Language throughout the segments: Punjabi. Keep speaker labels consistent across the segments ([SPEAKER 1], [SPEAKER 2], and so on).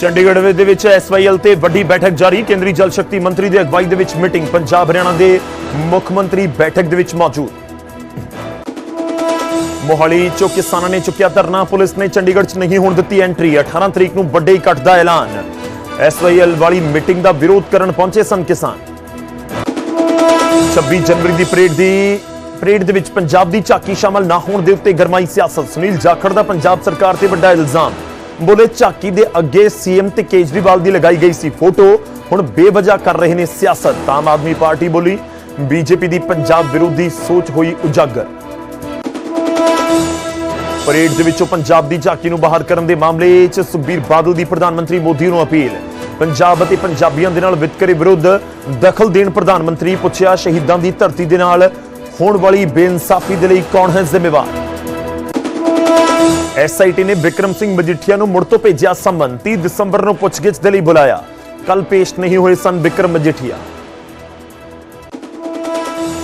[SPEAKER 1] ਚੰਡੀਗੜ੍ਹ ਦੇ ਵਿੱਚ ਐਸਵਾਈਐਲ ਤੇ ਵੱਡੀ ਬੈਠਕ ਜਾਰੀ। ਕੇਂਦਰੀ ਜਲ ਸ਼ਕਤੀ ਮੰਤਰੀ ਦੀ ਅਗਵਾਈ ਦੇ ਵਿੱਚ ਮੀਟਿੰਗ। ਪੰਜਾਬ ਹਰਿਆਣਾ ਦੇ ਮੁੱਖ ਮੰਤਰੀ ਬੈਠਕ ਦੇ ਵਿੱਚ ਮੌਜੂਦ। ਮੋਹਾਲੀ ਚੋਂ ਕਿਸਾਨਾਂ ਨੇ ਚੁੱਕਿਆ ਧਰਨਾ। ਪੁਲਿਸ ਨੇ ਚੰਡੀਗੜ੍ਹ 'ਚ ਨਹੀਂ ਹੋਣ ਦਿੱਤੀ ਐਂਟਰੀ। 18 ਤਰੀਕ ਨੂੰ ਵੱਡੇ ਇਕੱਠ ਦਾ ਐਲਾਨ। ਐਸਵਾਈਐਲ ਵਾਲੀ ਮੀਟਿੰਗ ਦਾ ਵਿਰੋਧ ਕਰਨ ਪਹੁੰਚੇ ਸਨ ਕਿਸਾਨ। 26 ਜਨਵਰੀ ਦੀ ਪਰੇਡ ਦੀ ਪਰੇਡ ਦੇ ਵਿੱਚ ਪੰਜਾਬ ਦੀ ਝਾਕੀ ਸ਼ਾਮਲ ਨਾ ਹੋਣ ਦੇ ਉੱਤੇ ਗਰਮਾਈ ਸਿਆਸਤ। ਸੁਨੀਲ ਜਾਖੜ ਦਾ ਪੰਜਾਬ ਸਰਕਾਰ ਤੇ ਵੱਡਾ ਇਲਜ਼ਾਮ। ਬੋਲੇ ਝਾਕੀ ਦੇ ਅੱਗੇ ਸੀਐਮ ਤੇ ਕੇਜਰੀਵਾਲ ਦੀ ਲਗਾਈ ਗਈ ਸੀ ਫੋਟੋ। ਹੁਣ ਬੇਵਜ੍ਹਾ ਕਰ ਰਹੇ ਨੇ ਸਿਆਸਤ। ਆਮ ਆਦਮੀ ਪਾਰਟੀ ਬੋਲੀ, ਬੀਜੇਪੀ ਦੀ ਪੰਜਾਬ ਵਿਰੋਧੀ ਸੋਚ ਹੋਈ ਉਜਾਗਰ। ਪਰੇਡ ਦੇ ਵਿੱਚੋਂ ਪੰਜਾਬ ਦੀ ਝਾਕੀ ਨੂੰ ਬਾਹਰ ਕਰਨ ਦੇ ਮਾਮਲੇ 'ਚ ਸੁਖਬੀਰ ਬਾਦਲ ਦੀ ਪ੍ਰਧਾਨ ਮੰਤਰੀ ਮੋਦੀ ਨੂੰ ਅਪੀਲ। ਪੰਜਾਬ ਅਤੇ ਪੰਜਾਬੀਆਂ ਦੇ ਨਾਲ ਵਿਤਕਰੇ ਵਿਰੁੱਧ ਦਖਲ ਦੇਣ ਪ੍ਰਧਾਨ ਮੰਤਰੀ ਪੁੱਛਿਆ ਸ਼ਹੀਦਾਂ ਦੀ ਧਰਤੀ ਦੇ ਨਾਲ ਹੋਣ ਵਾਲੀ ਬੇਇਨਸਾਫੀ ਦੇ ਲਈ ਕੌਣ ਹੈ ਜ਼ਿੰਮੇਵਾਰ? ਐਸਆਈਟੀ ਨੇ ਵਿਕਰਮ ਸਿੰਘ ਮਜੀਠੀਆ ਨੂੰ ਮੁੜ ਤੋਂ ਭੇਜਿਆ ਸੰਮਨ 30 ਦਸੰਬਰ ਨੂੰ ਪੁੱਛਗਿੱਛ ਦੇ ਲਈ ਬੁਲਾਇਆ। ਕੱਲ ਪੇਸ਼ ਨਹੀਂ ਹੋਏ ਸਨ ਵਿਕਰਮ ਮਜੀਠੀਆ।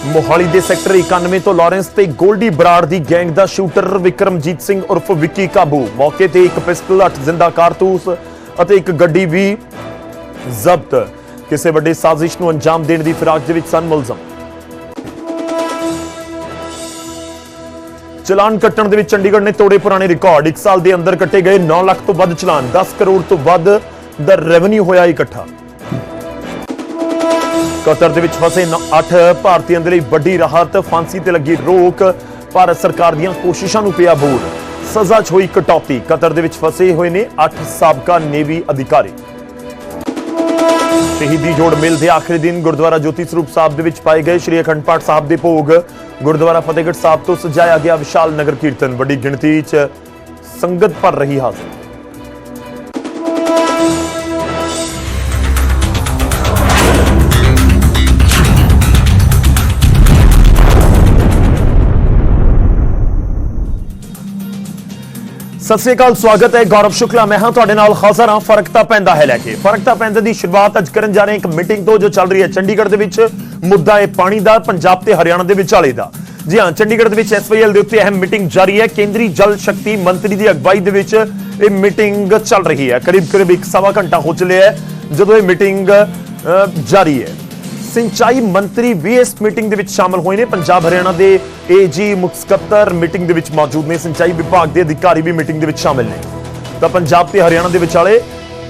[SPEAKER 1] ਮੋਹਾਲੀ ਦੇ ਸੈਕਟਰ 91 ਤੋਂ ਲਾਰੈਂਸ ਤੇ ਗੋਲਡੀ ਬਰਾੜ ਦੀ ਗੈਂਗ ਦਾ ਸ਼ੂਟਰ ਵਿਕਰਮਜੀਤ ਸਿੰਘ ਉਰਫ ਵਿੱਕੀ ਕਾਬੂ। ਮੌਕੇ ਤੇ ਇੱਕ ਪਿਸਟਲ 8 ਜ਼ਿੰਦਾ ਕਾਰਤੂਸ ਅਤੇ ਇੱਕ ਗੱਡੀ ਵੀ ਜ਼ਬਤ। ਕਿਸੇ ਵੱਡੇ ਸਾਜ਼ਿਸ਼ ਨੂੰ ਅੰਜਾਮ ਦੇਣ ਦੀ ਫਿਰਾਕ ਦੇ ਵਿੱਚ ਸਨ ਮੁਲਜ਼ਮ। ਚਲਾਨ ਕੱਟਣ ਦੇ ਵਿੱਚ ਚੰਡੀਗੜ੍ਹ ਨੇ ਤੋੜੇ ਪੁਰਾਣੇ ਰਿਕਾਰਡ। 1 ਸਾਲ ਦੇ ਅੰਦਰ ਕੱਟੇ ਗਏ 9 ਲੱਖ ਤੋਂ ਵੱਧ ਚਲਾਨ। 10 ਕਰੋੜ ਤੋਂ ਵੱਧ ਦਾ ਰੈਵਨਿਊ ਹੋਇਆ ਇਕੱਠਾ। ਕਤਰ ਦੇ ਵਿੱਚ ਫਸੇ 8 ਭਾਰਤੀਆਂ ਦੇ ਲਈ ਵੱਡੀ ਰਾਹਤ, ਫਾਂਸੀ ਤੇ ਲੱਗੀ ਰੋਕ। ਭਾਰਤ ਸਰਕਾਰ ਦੀਆਂ ਕੋਸ਼ਿਸ਼ਾਂ ਨੂੰ ਪਿਆ ਬੋਰ ਸਜ਼ਾ 'ਚ ਹੋਈ ਕਟੌਤੀ। ਕਤਰ ਦੇ ਵਿੱਚ ਫਸੇ ਹੋਏ ਨੇ 8 ਸਾਬਕਾ ਨੇਵੀ ਅਧਿਕਾਰੀ। ਸ਼ਹੀਦੀ ਜੋੜ ਮੇਲ ਦੇ ਆਖਰੀ ਦਿਨ ਗੁਰਦੁਆਰਾ ਜੋਤੀ ਸਰੂਪ ਸਾਹਿਬ ਦੇ ਵਿੱਚ ਪਾਏ ਗਏ ਸ਼੍ਰੀ ਅਖੰਡ ਪਾਠ ਸਾਹਿਬ ਦੇ ਭੋਗ। ਗੁਰਦੁਆਰਾ ਫਤਿਹਗੜ੍ਹ ਸਾਹਿਬ ਤੋਂ ਸਜਾਇਆ ਗਿਆ ਵਿਸ਼ਾਲ ਨਗਰ ਕੀਰਤਨ, ਵੱਡੀ ਗਿਣਤੀ 'ਚ ਸੰਗਤ ਭਰ ਰਹੀ ਹਾਜ਼ਰ। ਸਤਿ ਸ੍ਰੀ ਅਕਾਲ, ਸਵਾਗਤ ਹੈ, ਗੌਰਵ ਸ਼ੁਕਲਾ। ਮੈਂ ਹਾਂ ਤੁਹਾਡੇ ਨਾਲ ਹਾਜ਼ਰ ਹਾਂ, ਫ਼ਰਕ ਤਾਂ ਪੈਂਦਾ ਹੈ ਲੈ ਕੇ। ਫ਼ਰਕ ਤਾਂ ਪੈਂਦਾ ਦੀ ਸ਼ੁਰੂਆਤ ਅੱਜ ਕਰਨ ਜਾ ਰਹੇ ਇੱਕ ਮੀਟਿੰਗ ਤੋਂ ਜੋ ਚੱਲ ਰਹੀ ਹੈ ਚੰਡੀਗੜ੍ਹ ਦੇ ਵਿੱਚ। ਮੁੱਦਾ ਹੈ ਪਾਣੀ ਦਾ, ਪੰਜਾਬ ਤੇ ਹਰਿਆਣਾ ਦੇ ਵਿਚਾਲੇ ਦਾ। ਜੀ ਹਾਂ, ਚੰਡੀਗੜ੍ਹ ਦੇ ਵਿੱਚ ਐਸਵਾਈਐਲ ਦੇ ਉੱਤੇ ਅਹਿਮ ਮੀਟਿੰਗ ਜਾਰੀ ਹੈ। ਕੇਂਦਰੀ ਜਲ ਸ਼ਕਤੀ ਮੰਤਰੀ ਦੀ ਅਗਵਾਈ ਦੇ ਵਿੱਚ ਇਹ ਮੀਟਿੰਗ ਚੱਲ ਰਹੀ ਹੈ। ਕਰੀਬ ਕਰੀਬ ਇੱਕ ਸਵਾ ਘੰਟਾ ਹੋ ਚੁੱਲਿਆ ਹੈ, ਜਦੋਂ ਇਹ ਮੀਟਿੰਗ ਜਾਰੀ ਹੈ। ਸਿੰਚਾਈ ਮੰਤਰੀ ਵੀ ਇਸ ਮੀਟਿੰਗ ਦੇ ਵਿੱਚ ਸ਼ਾਮਲ ਹੋਏ ਨੇ। ਪੰਜਾਬ, ਹਰਿਆਣਾ ਦੇ ਏਜੀ ਮੁੱਖ ਸਕੱਤਰ ਮੀਟਿੰਗ ਦੇ ਵਿੱਚ ਮੌਜੂਦ ਨੇ। ਸਿੰਚਾਈ ਵਿਭਾਗ ਦੇ ਅਧਿਕਾਰੀ ਵੀ ਮੀਟਿੰਗ ਦੇ ਵਿੱਚ ਸ਼ਾਮਲ ਨੇ। ਤਾਂ ਪੰਜਾਬ ਤੇ ਹਰਿਆਣਾ ਦੇ ਵਿਚਾਲੇ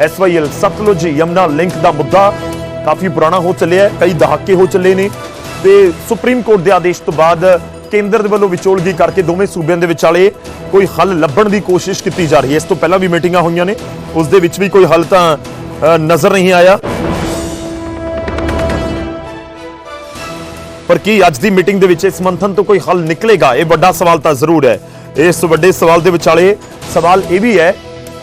[SPEAKER 1] ਐਸਵਾਈਐਲ ਸਤਲੁਜ, ਯਮਨਾ ਲਿੰਕ ਦਾ ਮੁੱਦਾ ਕਾਫੀ ਪੁਰਾਣਾ ਹੋ ਚੱਲਿਆ ਕਈ ਦਹਾਕੇ ਹੋ ਚੱਲੇ ਨੇ। ਤੇ ਸੁਪਰੀਮ ਕੋਰਟ ਦੇ ਆਦੇਸ਼ ਤੋਂ ਬਾਅਦ ਕੇਂਦਰ ਦੇ ਵੱਲੋਂ ਵਿਚੋਲਗੀ ਕਰਕੇ ਦੋਵੇਂ ਸੂਬਿਆਂ ਦੇ ਵਿਚਾਲੇ ਕੋਈ ਹੱਲ ਲੱਭਣ ਦੀ ਕੋਸ਼ਿਸ਼ ਕੀਤੀ ਜਾ ਰਹੀ ਹੈ। ਇਸ ਤੋਂ ਪਹਿਲਾਂ ਵੀ ਮੀਟਿੰਗਾਂ ਹੋਈਆਂ ਨੇ। ਉਸ ਦੇ ਵਿੱਚ ਵੀ ਕੋਈ ਹੱਲ ਤਾਂ ਨਜ਼ਰ ਨਹੀਂ ਆਇਆ। ਪਰ ਕੀ ਅੱਜ ਦੀ ਮੀਟਿੰਗ ਦੇ ਵਿੱਚ ਇਸ ਮੰਥਨ ਤੋਂ ਕੋਈ ਹੱਲ ਨਿਕਲੇਗਾ? ਇਹ ਵੱਡਾ ਸਵਾਲ ਤਾਂ ਜ਼ਰੂਰ ਹੈ। ਇਸ ਵੱਡੇ ਸਵਾਲ ਦੇ ਵਿਚਾਲੇ ਸਵਾਲ ਇਹ ਵੀ ਹੈ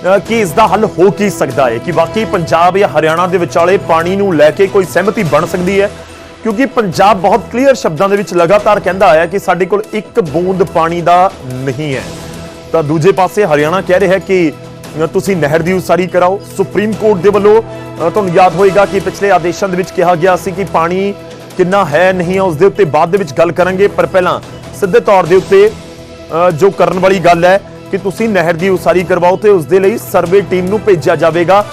[SPEAKER 1] ਕਿ ਇਸ ਦਾ ਹੱਲ ਹੋ ਕੀ ਸਕਦਾ ਹੈ? ਕਿ ਵਾਕਈ ਪੰਜਾਬ ਜਾਂ ਹਰਿਆਣਾ ਦੇ ਵਿਚਾਲੇ ਪਾਣੀ ਨੂੰ ਲੈ ਕੇ ਕੋਈ ਸਹਿਮਤੀ ਬਣ ਸਕਦੀ ਹੈ? ਕਿਉਂਕਿ ਪੰਜਾਬ ਬਹੁਤ ਕਲੀਅਰ ਸ਼ਬਦਾਂ ਦੇ ਵਿੱਚ ਲਗਾਤਾਰ ਕਹਿੰਦਾ ਆਇਆ ਕਿ ਸਾਡੇ ਕੋਲ ਇੱਕ ਬੂੰਦ ਪਾਣੀ ਦਾ ਨਹੀਂ ਹੈ। ਤਾਂ ਦੂਜੇ ਪਾਸੇ ਹਰਿਆਣਾ ਕਹਿ ਰਿਹਾ ਕਿ ਤੁਸੀਂ ਨਹਿਰ ਦੀ ਉਸਾਰੀ ਕਰਾਓ। ਸੁਪਰੀਮ ਕੋਰਟ ਦੇ ਵੱਲੋਂ ਤੁਹਾਨੂੰ ਯਾਦ ਹੋਏਗਾ ਕਿ ਪਿਛਲੇ ਆਦੇਸ਼ਾਂ ਦੇ ਵਿੱਚ ਕਿਹਾ ਗਿਆ ਸੀ ਕਿ ਪਾਣੀ ਕਿੰਨਾ ਹੈ, ਨਹੀਂ ਹੈ, ਉਸ ਦੇ ਉੱਤੇ ਬਾਅਦ ਦੇ ਵਿੱਚ ਗੱਲ ਕਰਾਂਗੇ। ਪਰ ਪਹਿਲਾਂ ਸਿੱਧੇ ਤੌਰ ਦੇ ਉੱਤੇ ਜੋ ਕਰਨ ਵਾਲੀ ਗੱਲ ਹੈ ਕਿ ਤੁਸੀਂ ਨਹਿਰ ਦੀ ਉਸਾਰੀ ਕਰਵਾਓ ਤੇ ਉਸ ਦੇ ਲਈ ਸਰਵੇ ਟੀਮ ਨੂੰ ਭੇਜਿਆ ਜਾਵੇਗਾ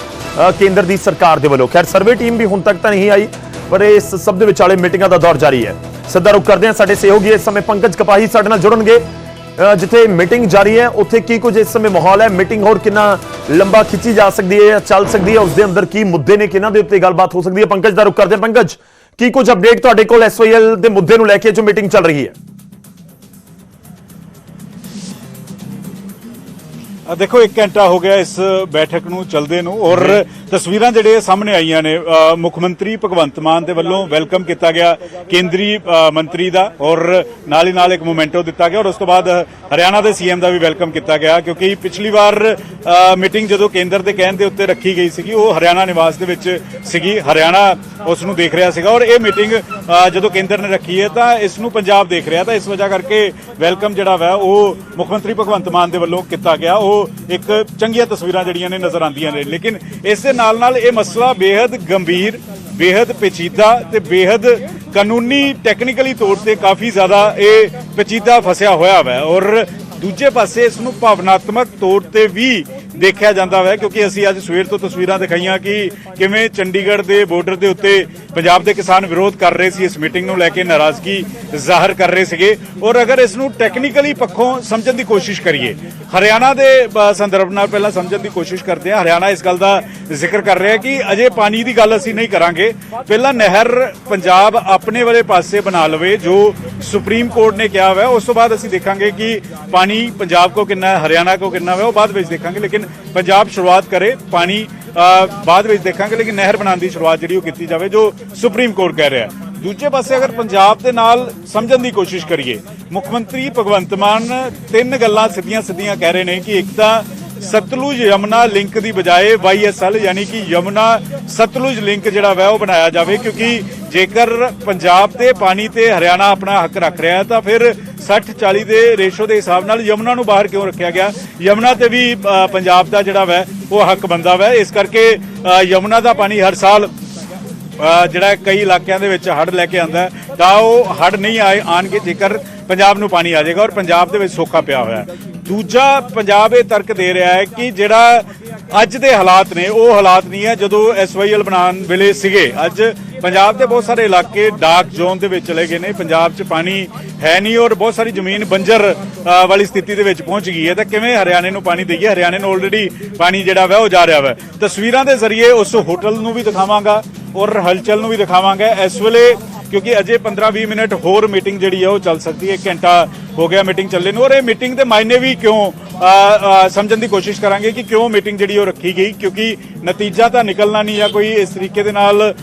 [SPEAKER 1] ਕੇਂਦਰ ਦੀ ਸਰਕਾਰ ਦੇ ਵੱਲੋਂ। ਖੈਰ, ਸਰਵੇ ਟੀਮ ਵੀ ਹੁਣ ਤੱਕ ਤਾਂ ਨਹੀਂ ਆਈ, ਪਰ ਇਸ ਸਭ ਦੇ ਵਿਚਾਲੇ ਮੀਟਿੰਗਾਂ ਦਾ ਦੌਰ ਜਾਰੀ ਹੈ। ਸਿੱਧਾ ਰੁਕ ਕਰਦੇ ਹਾਂ ਸਾਡੇ ਸਹਿਯੋਗੀ ਇਸ ਸਮੇਂ ਪੰਕਜ ਕਪਾਹੀ ਸਾਡੇ ਨਾਲ ਜੁੜਨਗੇ। ਜਿੱਥੇ ਮੀਟਿੰਗ ਜਾਰੀ ਹੈ, ਉੱਥੇ ਕੀ ਕੁਝ ਇਸ ਸਮੇਂ ਮਾਹੌਲ ਹੈ? ਮੀਟਿੰਗ ਹੋਰ ਕਿੰਨਾ ਲੰਬਾ ਖਿੱਚੀ ਜਾ ਸਕਦੀ ਹੈ ਜਾਂ ਚੱਲ ਸਕਦੀ ਹੈ? ਉਸ ਦੇ ਅੰਦਰ ਕੀ ਮੁੱਦੇ ਨੇ, ਕਿਹਨਾਂ ਦੇ ਉੱਤੇ ਗੱਲਬਾਤ ਹੋ ਸਕਦੀ ਹੈ? ਪੰਕਜ ਦਾ ਰੁਕ ਕਰਦੇ ਹਾਂ। ਪੰਕਜ, ਕੀ ਕੁਝ ਅਪਡੇਟ ਤੁਹਾਡੇ ਕੋਲ ਐਸਵਾਈਐਲ ਦੇ ਮੁੱਦੇ ਨੂੰ ਲੈ ਕੇ ਜੋ ਮੀਟਿੰਗ ਚੱਲ ਰਹੀ ਹੈ?
[SPEAKER 2] ਦੇਖੋ 1 ਘੰਟਾ ਹੋ ਗਿਆ ਇਸ ਬੈਠਕ ਨੂੰ ਚਲਦੇ ਨੂੰ ਔਰ ਤਸਵੀਰਾਂ ਜਿਹੜੇ ਸਾਹਮਣੇ ਆਈਆਂ ਨੇ ਮੁੱਖ ਮੰਤਰੀ ਭਗਵੰਤ ਮਾਨ ਦੇ ਵੱਲੋਂ ਵੈਲਕਮ ਕੀਤਾ ਗਿਆ ਕੇਂਦਰੀ ਮੰਤਰੀ ਦਾ ਔਰ ਨਾਲ ਹੀ ਨਾਲ ਇੱਕ ਮੋਮੈਂਟੋ ਦਿੱਤਾ ਗਿਆ ਔਰ ਉਸ ਤੋਂ ਬਾਅਦ ਹਰਿਆਣਾ ਦੇ ਸੀਐਮ ਦਾ ਵੀ ਵੈਲਕਮ ਕੀਤਾ ਗਿਆ ਕਿਉਂਕਿ ਪਿਛਲੀ ਵਾਰ ਮੀਟਿੰਗ ਜਦੋਂ ਕੇਂਦਰ ਦੇ ਕਹਿਣ ਦੇ ਉੱਤੇ ਰੱਖੀ ਗਈ ਸੀਗੀ ਉਹ ਹਰਿਆਣਾ ਨਿਵਾਸ ਦੇ ਵਿੱਚ ਸੀਗੀ ਹਰਿਆਣਾ ਉਸ ਨੂੰ ਦੇਖ ਰਿਹਾ ਸੀਗਾ ਔਰ ਇਹ ਮੀਟਿੰਗ ਜਦੋਂ ਕੇਂਦਰ ਨੇ ਰੱਖੀ ਹੈ ਤਾਂ ਇਸ ਨੂੰ ਪੰਜਾਬ ਦੇਖ ਰਿਹਾ ਤਾਂ ਇਸ ਵਜ੍ਹਾ ਕਰਕੇ ਵੈਲਕਮ ਜਿਹੜਾ ਵਾ ਉਹ ਮੁੱਖ ਮੰਤਰੀ ਭਗਵੰਤ ਮਾਨ ਦੇ ਵੱਲੋਂ ਕੀਤਾ ਗਿਆ ਉਹ ਇੱਕ ਚੰਗੀਆਂ ਤਸਵੀਰਾਂ ਜਿਹੜੀਆਂ ਨੇ ਨਜ਼ਰ ਆਉਂਦੀਆਂ ਨੇ। ਲੇਕਿਨ ਇਸ ਦੇ ਨਾਲ ਨਾਲ ਇਹ ਮਸਲਾ ਬੇहद ਗੰਭੀਰ ਬੇहद ਪੇਚੀਦਾ ਤੇ ਬੇहद ਕਾਨੂੰਨੀ ਟੈਕਨੀਕਲੀ ਤੌਰ ਤੇ ਕਾਫੀ ਜ਼ਿਆਦਾ ਇਹ ਪੇਚੀਦਾ ਫਸਿਆ ਹੋਇਆ ਹੈ ਔਰ ਦੂਜੇ ਪਾਸੇ ਇਸ ਨੂੰ ਭਾਵਨਾਤਮਕ ਤੌਰ ਤੇ ਵੀ ਦੇਖਿਆ ਜਾਂਦਾ ਹੈ ਕਿਉਂਕਿ ਅਸੀਂ ਅੱਜ ਸਵੇਰ ਤੋਂ ਤਸਵੀਰਾਂ ਦਿਖਾਈਆਂ ਕਿ ਕਿਵੇਂ ਚੰਡੀਗੜ੍ਹ ਦੇ ਬਾਰਡਰ ਦੇ ਉੱਤੇ ਪੰਜਾਬ ਦੇ ਕਿਸਾਨ ਵਿਰੋਧ ਕਰ ਰਹੇ ਸੀ ਇਸ ਮੀਟਿੰਗ ਨੂੰ ਲੈ ਕੇ, ਨਾਰਾਜ਼ਗੀ ਜ਼ਾਹਰ ਕਰ ਰਹੇ ਸੀਗੇ। ਔਰ ਅਗਰ ਇਸ ਨੂੰ ਟੈਕਨੀਕਲੀ ਪੱਖੋਂ ਸਮਝਣ ਦੀ ਕੋਸ਼ਿਸ਼ ਕਰੀਏ, ਹਰਿਆਣਾ ਦੇ ਸੰਦਰਭ ਨਾਲ ਪਹਿਲਾਂ ਸਮਝਣ ਦੀ ਕੋਸ਼ਿਸ਼ ਕਰਦੇ ਹਾਂ। ਹਰਿਆਣਾ ਇਸ ਗੱਲ ਦਾ ਜ਼ਿਕਰ ਕਰ ਰਿਹਾ ਕਿ ਅਜੇ ਪਾਣੀ ਦੀ ਗੱਲ ਅਸੀਂ ਨਹੀਂ ਕਰਾਂਗੇ। ਪਹਿਲਾਂ ਨਹਿਰ ਪੰਜਾਬ ਆਪਣੇ ਵਾਲੇ ਪਾਸੇ ਬਣਾ ਲਵੇ, ਜੋ ਸੁਪਰੀਮ ਕੋਰਟ ਨੇ ਕਿਹਾ ਹੋਇਆ ਉਸ ਤੋਂ ਬਾਅਦ ਅਸੀਂ ਦੇਖਾਂਗੇ ਕਿ ਪਾਣੀ ਪੰਜਾਬ ਕੋ ਕਿੰਨਾ ਹੈ, ਹਰਿਆਣਾ ਕੋ ਕਿੰਨਾ ਹੈ ਉਹ ਬਾਅਦ ਵਿੱਚ ਦੇਖਾਂਗੇ, ਲੇਕਿਨ ਪੰਜਾਬ ਸ਼ੁਰੂਆਤ ਕਰੇ, ਪਾਣੀ ਬਾਅਦ ਵਿੱਚ ਦੇਖਾਂਗੇ, ਲੇਕਿਨ ਨਹਿਰ ਬਣਾਉਣ ਦੀ ਸ਼ੁਰੂਆਤ ਜਿਹੜੀ ਉਹ ਕੀਤੀ ਜਾਵੇ, ਜੋ ਸੁਪਰੀਮ ਕੋਰਟ ਕਹਿ ਰਿਹਾ ਹੈ। ਦੂਜੇ ਪਾਸੇ ਅਗਰ ਪੰਜਾਬ ਦੇ ਨਾਲ ਸਮਝਣ ਦੀ ਕੋਸ਼ਿਸ਼ ਕਰੀਏ, ਮੁੱਖ ਮੰਤਰੀ ਭਗਵੰਤ ਮਾਨ ਤਿੰਨ ਗੱਲਾਂ ਸਿੱਧੀਆਂ ਸਿੱਧੀਆਂ ਕਹਿ ਰਹੇ ਨੇ ਕਿ ਇੱਕ ਤਾਂ ਸਤਲੁਜ ਯਮਨਾ ਲਿੰਕ ਦੀ ਬਜਾਏ ਵਾਈਐਸਐਲ ਯਾਨੀ ਕਿ ਯਮਨਾ ਸਤਲੁਜ ਲਿੰਕ ਜਿਹੜਾ ਵਾ, ਉਹ ਬਣਾਇਆ ਜਾਵੇ, ਕਿਉਂਕਿ ਜੇਕਰ ਪੰਜਾਬ ਤੇ ਪਾਣੀ ਤੇ ਹਰਿਆਣਾ ਆਪਣਾ ਹੱਕ ਰੱਖ ਰਿਹਾ ਤਾਂ ਫਿਰ 60 40 ਦੇ ਰੇਸ਼ੋ ਦੇ ਹਿਸਾਬ ਨਾਲ ਯਮਨਾ ਨੂੰ ਬਾਹਰ ਕਿਉਂ ਰੱਖਿਆ ਗਿਆ? ਯਮਨਾ ਤੇ ਵੀ ਪੰਜਾਬ ਦਾ ਜਿਹੜਾ ਵੈ ਉਹ ਹੱਕ ਬੰਦਾ ਵੈ। ਇਸ ਕਰਕੇ ਅ, ਯਮਨਾ ਦਾ ਪਾਣੀ ਹਰ ਸਾਲ ਜਿਹੜਾ ਕਈ ਇਲਾਕਿਆਂ ਦੇ ਵਿੱਚ ਹੜ੍ਹ ਲੈ ਕੇ ਆਂਦਾ ਤਾਂ ਉਹ ਹੜ੍ਹ ਨਹੀਂ ਆਏ ਆਣਗੇ ਜੇਕਰ ਪੰਜਾਬ ਨੂੰ ਪਾਣੀ ਆ ਜਾਏਗਾ ਔਰ ਪੰਜਾਬ ਦੇ ਵਿੱਚ ਸੋਕਾ ਪਿਆ ਹੋਇਆ ਦੂਜਾ ਪੰਜਾਬ ਇਹ ਤਰਕ ਦੇ ਰਿਹਾ ਹੈ ਕਿ ਜਿਹੜਾ ਅੱਜ ਦੇ ਹਾਲਾਤ ਨੇ ਉਹ ਹਾਲਾਤ ਨਹੀਂ ਹੈ ਜਦੋਂ ਐਸਵਾਈਐਲ ਬਣਾਉਣ ਵੇਲੇ ਸੀਗੇ। ਅੱਜ ਪੰਜਾਬ ਦੇ ਬਹੁਤ ਸਾਰੇ ਇਲਾਕੇ ਡਾਰਕ ਜ਼ੋਨ ਦੇ ਵਿੱਚ ਚਲੇ ਗਏ ਨੇ। ਪੰਜਾਬ 'ਚ ਪਾਣੀ ਹੈ ਨਹੀਂ ਔਰ ਬਹੁਤ ਸਾਰੀ ਜ਼ਮੀਨ ਬੰਜਰ ਵਾਲੀ ਸਥਿਤੀ ਦੇ ਵਿੱਚ ਪਹੁੰਚ ਗਈ ਹੈ। ਤਾਂ ਕਿਵੇਂ ਹਰਿਆਣੇ ਨੂੰ ਪਾਣੀ ਦਈਏ? ਹਰਿਆਣੇ ਨੂੰ ਆਲਰੇਡੀ ਪਾਣੀ ਜਿਹੜਾ ਵਾ, ਉਹ ਜਾ ਰਿਹਾ ਵਾ। ਤਸਵੀਰਾਂ ਦੇ ਜ਼ਰੀਏ ਉਸ ਹੋਟਲ ਨੂੰ ਵੀ ਦਿਖਾਵਾਂਗਾ ਔਰ ਹਲਚਲ ਨੂੰ ਵੀ ਦਿਖਾਵਾਂਗਾ। ਇਸ ਵੇਲੇ ਕਿਉਂਕਿ ਅਜੇ 15-20 ਮਿੰਟ ਹੋਰ ਮੀਟਿੰਗ ਜਿਹੜੀ ਹੈ ਉਹ ਚੱਲ ਸਕਦੀ ਹੈ, ਇੱਕ ਘੰਟਾ ਹੋ ਗਿਆ ਮੀਟਿੰਗ ਚੱਲੇ ਨੂੰ। ਔਰ ਇਹ ਮੀਟਿੰਗ ਦੇ ਮਾਇਨੇ ਵੀ ਕਿਉਂ ਸਮਝਣ ਦੀ ਕੋਸ਼ਿਸ਼ ਕਰਾਂਗੇ ਕਿ ਕਿਉਂ ਮੀਟਿੰਗ ਜਿਹੜੀ ਉਹ ਰੱਖੀ ਗਈ, ਕਿਉਂਕਿ ਨਤੀਜਾ ਤਾਂ ਨਿਕਲਣਾ ਨਹੀਂ ਜਾਂ ਕੋਈ ਇਸ ਤਰੀਕੇ ਦੇ ਨਾਲ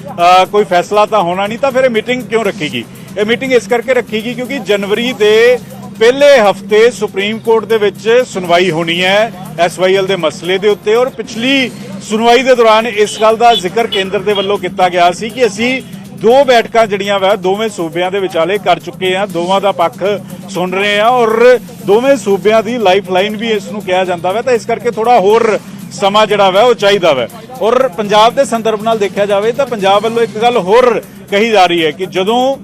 [SPEAKER 2] ਕੋਈ ਫੈਸਲਾ ਤਾਂ ਹੋਣਾ ਨਹੀਂ, ਤਾਂ ਫਿਰ ਇਹ ਮੀਟਿੰਗ ਕਿਉਂ ਰੱਖੀ ਗਈ? ਇਹ ਮੀਟਿੰਗ ਇਸ ਕਰਕੇ ਰੱਖੀ ਗਈ ਕਿਉਂਕਿ ਜਨਵਰੀ ਦੇ ਪਹਿਲੇ ਹਫ਼ਤੇ ਸੁਪਰੀਮ ਕੋਰਟ ਦੇ ਵਿੱਚ ਸੁਣਵਾਈ ਹੋਣੀ ਹੈ ਐਸਵਾਈਐਲ ਦੇ ਮਸਲੇ ਦੇ ਉੱਤੇ। ਔਰ ਪਿਛਲੀ ਸੁਣਵਾਈ ਦੇ ਦੌਰਾਨ ਇਸ ਗੱਲ ਦਾ ਜ਼ਿਕਰ ਕੇਂਦਰ ਦੇ ਵੱਲੋਂ ਕੀਤਾ ਗਿਆ ਸੀ ਕਿ ਅਸੀਂ ਦੋ ਬੈਠਕਾਂ ਜਿਹੜੀਆਂ ਵਾ, ਦੋਵੇਂ ਸੂਬਿਆਂ ਦੇ ਵਿਚਾਲੇ ਕਰ ਚੁੱਕੇ ਆ, ਦੋਵਾਂ ਦਾ ਪੱਖ ਸੁਣ ਰਹੇ ਆ ਔਰ ਦੋਵੇਂ ਸੂਬਿਆਂ ਦੀ ਲਾਈਫ ਲਾਈਨ ਵੀ ਇਸ ਨੂੰ ਕਿਹਾ ਜਾਂਦਾ ਵਾ, ਤਾਂ ਇਸ ਕਰਕੇ ਥੋੜਾ ਹੋਰ ਸਮਾਂ ਜਿਹੜਾ ਵਾ, ਉਹ ਚਾਹੀਦਾ ਵਾ। ਔਰ ਪੰਜਾਬ ਦੇ ਸੰਦਰਭ ਨਾਲ ਦੇਖਿਆ ਜਾਵੇ ਤਾਂ ਪੰਜਾਬ ਵੱਲੋਂ ਇੱਕ ਗੱਲ ਹੋਰ ਕਹੀ ਜਾ ਰਹੀ ਹੈ ਕਿ ਜਦੋਂ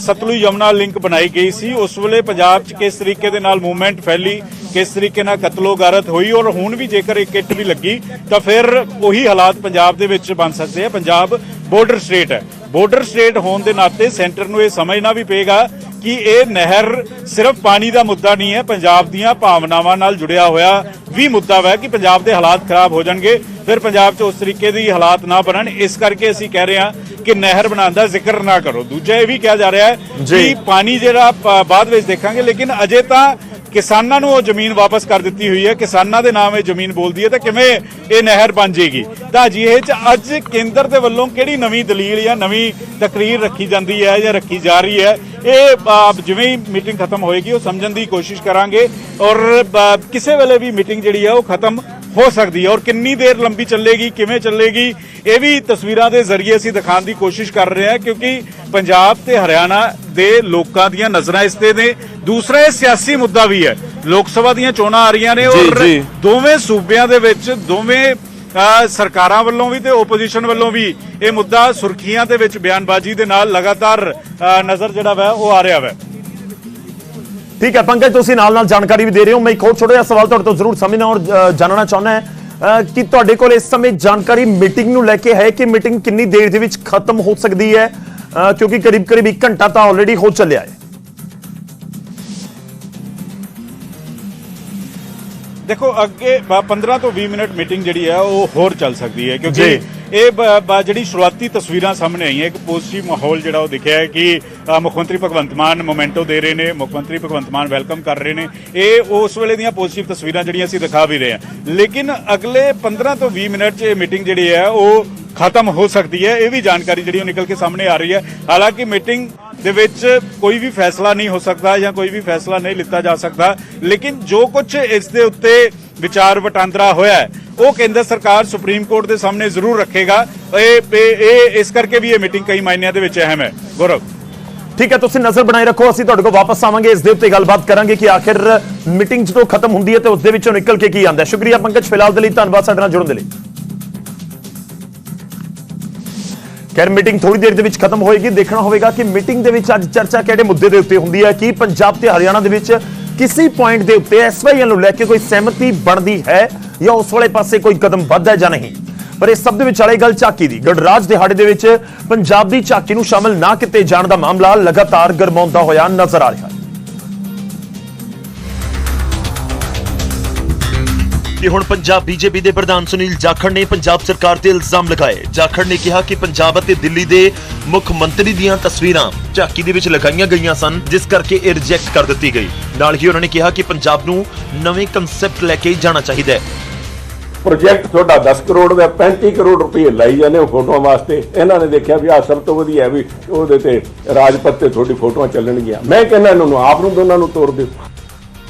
[SPEAKER 2] ਸਤਲੁਜ ਯਮਨਾ ਲਿੰਕ ਬਣਾਈ ਗਈ ਸੀ, ਉਸ ਵੇਲੇ ਪੰਜਾਬ 'ਚ ਕਿਸ ਤਰੀਕੇ ਦੇ ਨਾਲ ਮੂਵਮੈਂਟ ਫੈਲੀ, ਕਿਸ ਤਰੀਕੇ ਨਾਲ ਕਤਲੋਗਾਰਤ ਹੋਈ ਔਰ ਹੁਣ ਵੀ ਜੇਕਰ ਇੱਕ ਕਿੱਟ ਵੀ ਲੱਗੀ, ਤਾਂ ਫਿਰ ਉਹੀ ਹਾਲਾਤ ਪੰਜਾਬ ਦੇ ਵਿੱਚ ਬਣ ਸਕਦੇ ਆ। ਪੰਜਾਬ ਬਾਰਡਰ ਸਟੇਟ ਹੈ। ਬਾਰਡਰ ਸਟੇਟ ਹੋਣ ਦੇ ਨਾਤੇ ਸੈਂਟਰ ਨੂੰ ਇਹ ਸਮਝਣਾ ਵੀ ਪਏਗਾ ਕਿ ਇਹ ਨਹਿਰ ਸਿਰਫ ਪਾਣੀ ਦਾ ਮੁੱਦਾ ਨਹੀਂ ਹੈ ਪੰਜਾਬ ਦੀਆਂ ਭਾਵਨਾਵਾਂ ਨਾਲ ਜੁੜਿਆ ਹੋਇਆ ਵੀ ਮੁੱਦਾ ਹੈ ਕਿ ਪੰਜਾਬ ਦੇ ਹਾਲਾਤ ਖਰਾਬ ਹੋ ਜਾਣਗੇ। ਫਿਰ ਪੰਜਾਬ 'ਚ ਉਸ ਤਰੀਕੇ ਦੀ ਹਾਲਾਤ ਨਾ ਬਣਨ। ਇਸ ਕਰਕੇ ਅਸੀਂ ਕਹਿ ਰਹੇ ਹਾਂ ਕਿ ਨਹਿਰ ਬਣਾਉਣ ਦਾ ਜ਼ਿਕਰ ਨਾ ਕਰੋ। ਦੂਜਾ ਇਹ ਵੀ ਕਿਹਾ ਜਾ ਰਿਹਾ ਹੈ। ਕਿ ਪਾਣੀ ਜਿਹੜਾ ਬਾਅਦ ਵਿੱਚ ਦੇਖਾਂਗੇ ਲੇਕਿਨ ਅਜੇ ਤਾਂ ਕਿਸਾਨਾਂ ਨੂੰ ਉਹ ਜ਼ਮੀਨ ਵਾਪਸ ਕਰ ਦਿੱਤੀ ਹੋਈ ਹੈ। ਕਿਸਾਨਾਂ ਦੇ ਨਾਮ ਇਹ ਜ਼ਮੀਨ ਬੋਲਦੀ ਹੈ ਤਾਂ ਕਿਵੇਂ ਇਹ ਨਹਿਰ ਬਣ ਜੇਗੀ? ਤਾਂ ਅਜਿਹੇ ਚ ਅੱਜ ਕੇਂਦਰ ਦੇ ਵੱਲੋਂ ਕਿਹੜੀ ਨਵੀਂ ਦਲੀਲ ਜਾਂ ਨਵੀਂ ਤਕਰੀਰ ਰੱਖੀ ਜਾਂਦੀ ਹੈ ਜਾਂ ਰੱਖੀ ਜਾ ਰਹੀ ਹੈ? ਇਹ ਜਿਵੇਂ ਹੀ ਮੀਟਿੰਗ ਖਤਮ ਹੋਏਗੀ, ਉਹ ਸਮਝਣ ਦੀ ਕੋਸ਼ਿਸ਼ ਕਰਾਂਗੇ। ਔਰ ਕਿਸੇ ਵੇਲੇ ਵੀ ਮੀਟਿੰਗ ਜਿਹੜੀ ਹੈ, ਉਹ ਖਤਮ ਹੋ ਸਕਦੀ ਹੈ ਔਰ ਕਿੰਨੀ ਦੇਰ ਲੰਬੀ ਚੱਲੇਗੀ ਕਿਵੇਂ ਚੱਲੇਗੀ ਇਹ ਵੀ ਤਸਵੀਰਾਂ ਦੇ ਜ਼ਰੀਏ ਅਸੀਂ ਦਿਖਾਉਣ ਦੀ ਕੋਸ਼ਿਸ਼ ਕਰ ਰਹੇ ਹਾਂ ਕਿਉਂਕਿ ਪੰਜਾਬ ਤੇ ਹਰਿਆਣਾ ਦੇ ਲੋਕਾਂ ਦੀਆਂ ਨਜ਼ਰਾਂ ਇਸ ਤੇ ਨੇ। ਦੂਸਰਾ ਇਹ ਸਿਆਸੀ ਮੁੱਦਾ ਵੀ ਹੈ। ਲੋਕ ਸਭਾ ਦੀਆਂ ਚੋਣਾਂ ਆ ਰਹੀਆਂ ਨੇ ਔਰ। ਦੋਵੇਂ ਸੂਬਿਆਂ ਦੇ ਵਿੱਚ ਦੋਵੇਂ ਸਰਕਾਰਾਂ ਵੱਲੋਂ ਵੀ ਤੇ ਓਪੋਜੀਸ਼ਨ ਵੱਲੋਂ ਵੀ ਇਹ ਮੁੱਦਾ ਸੁਰਖੀਆਂ ਦੇ ਵਿੱਚ ਬਿਆਨਬਾਜ਼ੀ ਦੇ ਨਾਲ ਲਗਾਤਾਰ ਨਜ਼ਰ ਜਿਹੜਾ ਵਾ ਉਹ ਆ ਰਿਹਾ ਵਾ।
[SPEAKER 1] ਠੀਕ ਹੈ ਪੰਕਜ ਤੁਸੀਂ ਨਾਲ ਨਾਲ ਜਾਣਕਾਰੀ ਵੀ ਦੇ ਰਹੇ ਹੋ। ਮੈਂ ਇੱਕ ਹੋਰ ਛੋਟਾ ਜਿਹਾ ਸਵਾਲ ਤੁਹਾਡੇ ਤੋਂ ਜ਼ਰੂਰ ਸਮਝਣਾ ਔਰ ਜਾਣਨਾ ਚਾਹੁੰਦਾ ਹਾਂ ਕਿ ਤੁਹਾਡੇ ਕੋਲ ਇਸ ਸਮੇਂ ਜਾਣਕਾਰੀ ਮੀਟਿੰਗ ਨੂੰ ਲੈ ਕੇ ਹੈ ਕਿ ਮੀਟਿੰਗ ਕਿੰਨੀ ਦੇਰ ਦੇ ਵਿੱਚ ਖਤਮ ਹੋ ਸਕਦੀ ਹੈ? ਕਿਉਂਕਿ ਕਰੀਬ ਕਰੀਬ 1 ਘੰਟਾ ਤਾਂ ਆਲਰੇਡੀ ਹੋ ਚੱਲਿਆ ਹੈ।
[SPEAKER 2] ਦੇਖੋ ਅੱਗੇ ਬ- 15 ਤੋਂ 20 ਮਿੰਟ ਮੀਟਿੰਗ ਜਿਹੜੀ ਹੈ ਉਹ ਹੋਰ ਚੱਲ ਸਕਦੀ ਹੈ ਕਿਉਂਕਿ। ਇਹ ਬ- ਜਿਹੜੀ ਸ਼ੁਰੂਆਤੀ ਤਸਵੀਰਾਂ ਸਾਹਮਣੇ ਆਈਆਂ, ਇੱਕ ਪੋਜ਼ਿਟਿਵ ਮਾਹੌਲ ਜਿਹੜਾ ਉਹ ਦਿਖਿਆ ਹੈ ਕਿ ਮੁੱਖ ਮੰਤਰੀ ਭਗਵੰਤ ਮਾਨ ਮੋਮੈਂਟੋ ਦੇ ਰਹੇ ਨੇ, ਮੁੱਖ ਮੰਤਰੀ ਭਗਵੰਤ ਮਾਨ ਵੈਲਕਮ ਕਰ ਰਹੇ ਨੇ। ਇਹ ਉਸ ਵੇਲੇ ਦੀਆਂ ਪੋਜ਼ਿਟਿਵ ਤਸਵੀਰਾਂ ਜਿਹੜੀਆਂ ਅਸੀਂ ਦਿਖਾ ਵੀ ਰਹੇ ਹਾਂ। ਲੇਕਿਨ ਅਗਲੇ 15 ਤੋਂ 20 ਮਿੰਟ 'ਚ ਇਹ ਮੀਟਿੰਗ ਜਿਹੜੀ ਹੈ, ਉਹ ਖਤਮ ਹੋ ਸਕਦੀ ਹੈ। ਇਹ ਵੀ ਜਾਣਕਾਰੀ ਜਿਹੜੀ ਉਹ ਨਿਕਲ ਕੇ ਸਾਹਮਣੇ ਆ ਰਹੀ ਹੈ। ਹਾਲਾਂਕਿ ਮੀਟਿੰਗ ਦੇ ਵਿੱਚ ਕੋਈ ਵੀ ਫੈਸਲਾ ਨਹੀਂ ਹੋ ਸਕਦਾ ਜਾਂ ਕੋਈ ਵੀ ਫੈਸਲਾ ਨਹੀਂ ਲਿੱਤਾ ਜਾ ਸਕਦਾ। ਲੇਕਿਨ ਜੋ ਕੁਝ ਇਸ ਦੇ ਉੱਤੇ ਵਿਚਾਰ ਵਟਾਂਦਰਾ ਹੋਇਆ ਉਹ ਕੇਂਦਰ ਸਰਕਾਰ ਸੁਪਰੀਮ ਕੋਰਟ ਦੇ ਸਾਹਮਣੇ ਜ਼ਰੂਰ ਰੱਖੇਗਾ ਇਹ ਇਹ ਇਸ ਕਰਕੇ ਵੀ ਇਹ ਮੀਟਿੰਗ ਕਈ ਮਾਇਨਿਆਂ ਦੇ ਵਿੱਚ ਅਹਿਮ ਹੈ ਗੌਰਵ
[SPEAKER 1] ਠੀਕ ਹੈ ਤੁਸੀਂ ਨਜ਼ਰ ਬਣਾਏ ਰੱਖੋ ਅਸੀਂ ਤੁਹਾਡੇ ਕੋਲ ਵਾਪਸ ਆਵਾਂਗੇ ਇਸ ਦੇ ਉੱਤੇ ਗੱਲਬਾਤ ਕਰਾਂਗੇ ਕਿ ਆਖਿਰ ਮੀਟਿੰਗ ਜਦੋਂ ਖਤਮ ਹੁੰਦੀ ਹੈ ਤੇ ਉਸ ਦੇ ਵਿੱਚੋਂ ਨਿਕਲ ਕੇ ਕੀ ਆਉਂਦਾ ਹੈ ਸ਼ੁਕਰੀਆ ਪੰਕਜ ਫਿਲਹਾਲ ਦੇ ਲਈ ਧੰਨਵਾਦ ਸਾਡੇ ਨਾਲ ਜੁੜਨ ਦੇ ਲਈ ਖੈਰ ਮੀਟਿੰਗ ਥੋੜੀ ਦੇਰ ਦੇ ਵਿੱਚ ਖਤਮ ਹੋਏਗੀ ਦੇਖਣਾ ਹੋਵੇਗਾ ਕਿ ਮੀਟਿੰਗ ਦੇ ਵਿੱਚ ਅੱਜ ਚਰਚਾ ਕਿਹੜੇ ਮੁੱਦੇ ਦੇ ਉੱਤੇ ਹੁੰਦੀ ਹੈ ਕਿ ਪੰਜਾਬ ਤੇ ਹਰਿਆਣਾ ਦੇ ਵਿੱਚ ਕਿਸੇ ਪੁਆਇੰਟ ਦੇ ਉੱਤੇ ਐਸਵਾਈਐਲ ਨੂੰ ਲੈ ਕੇ ਕੋਈ ਸਹਿਮਤੀ ਬਣਦੀ ਹੈ ਜਾਂ ਉਸ ਵਾਲੇ ਪਾਸੇ ਕੋਈ ਕਦਮ ਵੱਧਦਾ ਜਾਂ ਨਹੀਂ? ਪਰ ਇਸ ਸਭ ਦੇ ਵਿਚਾਲੇ ਗੱਲ ਝਾਕੀ ਦੀ। ਗੜਰਾਜ ਦਿਹਾੜੇ ਦੇ ਵਿੱਚ ਪੰਜਾਬ ਦੀ ਝਾਕੀ ਨੂੰ ਸ਼ਾਮਲ ਨਾ ਕੀਤੇ ਜਾਣ ਦਾ ਮਾਮਲਾ ਲਗਾਤਾਰ ਗਰਮਾਉਂਦਾ ਹੋਇਆ ਨਜ਼ਰ ਆ ਰਿਹਾ ਹੈ। ਕਿ ਹੁਣ ਪੰਜਾਬ ਬੀਜੇਪੀ ਦੇ ਪ੍ਰਧਾਨ ਸੁਨੀਲ ਜਾਖੜ ਨੇ ਪੰਜਾਬ ਸਰਕਾਰ ਤੇ ਇਲਜ਼ਾਮ ਲਗਾਏ। ਜਾਖੜ ਨੇ ਕਿਹਾ ਕਿ ਪੰਜਾਬ ਅਤੇ ਦਿੱਲੀ ਦੇ ਮੁੱਖ ਮੰਤਰੀ ਦੀਆਂ ਤਸਵੀਰਾਂ ਝਾਕੀ ਦੇ ਵਿੱਚ ਲਗਾਈਆਂ ਗਈਆਂ ਸਨ, ਜਿਸ ਕਰਕੇ ਇਹ ਰਿਜੈਕਟ ਕਰ ਦਿੱਤੀ ਗਈ। ਨਾਲ ਹੀ ਉਹਨਾਂ ਨੇ ਕਿਹਾ ਕਿ ਪੰਜਾਬ ਨੂੰ ਨਵੇਂ ਕਨਸੈਪਟ ਲੈ ਕੇ ਜਾਣਾ ਚਾਹੀਦਾ ਹੈ।
[SPEAKER 3] ਪ੍ਰੋਜੈਕਟ ਤੁਹਾਡਾ 10 ਕਰੋੜ ਦਾ 35 ਕਰੋੜ ਰੁਪਏ ਲਾਈ ਜਾਂਦੇ ਹੋ ਫੋਟੋਆਂ ਵਾਸਤੇ। ਇਹਨਾਂ ਨੇ ਦੇਖਿਆ ਵੀ ਆ ਸਭ ਤੋਂ ਵਧੀਆ ਵੀ ਉਹਦੇ ਤੇ ਰਾਜਪਥ ਤੇ ਤੁਹਾਡੀ ਫੋਟੋਆਂ ਚੱਲਣਗੀਆਂ। ਮੈਂ ਕਹਿੰਦਾ ਇਹਨਾਂ ਨੂੰ, ਆਪ ਨੂੰ ਦੋਨਾਂ ਨੂੰ ਤੋੜ ਦਿਓ।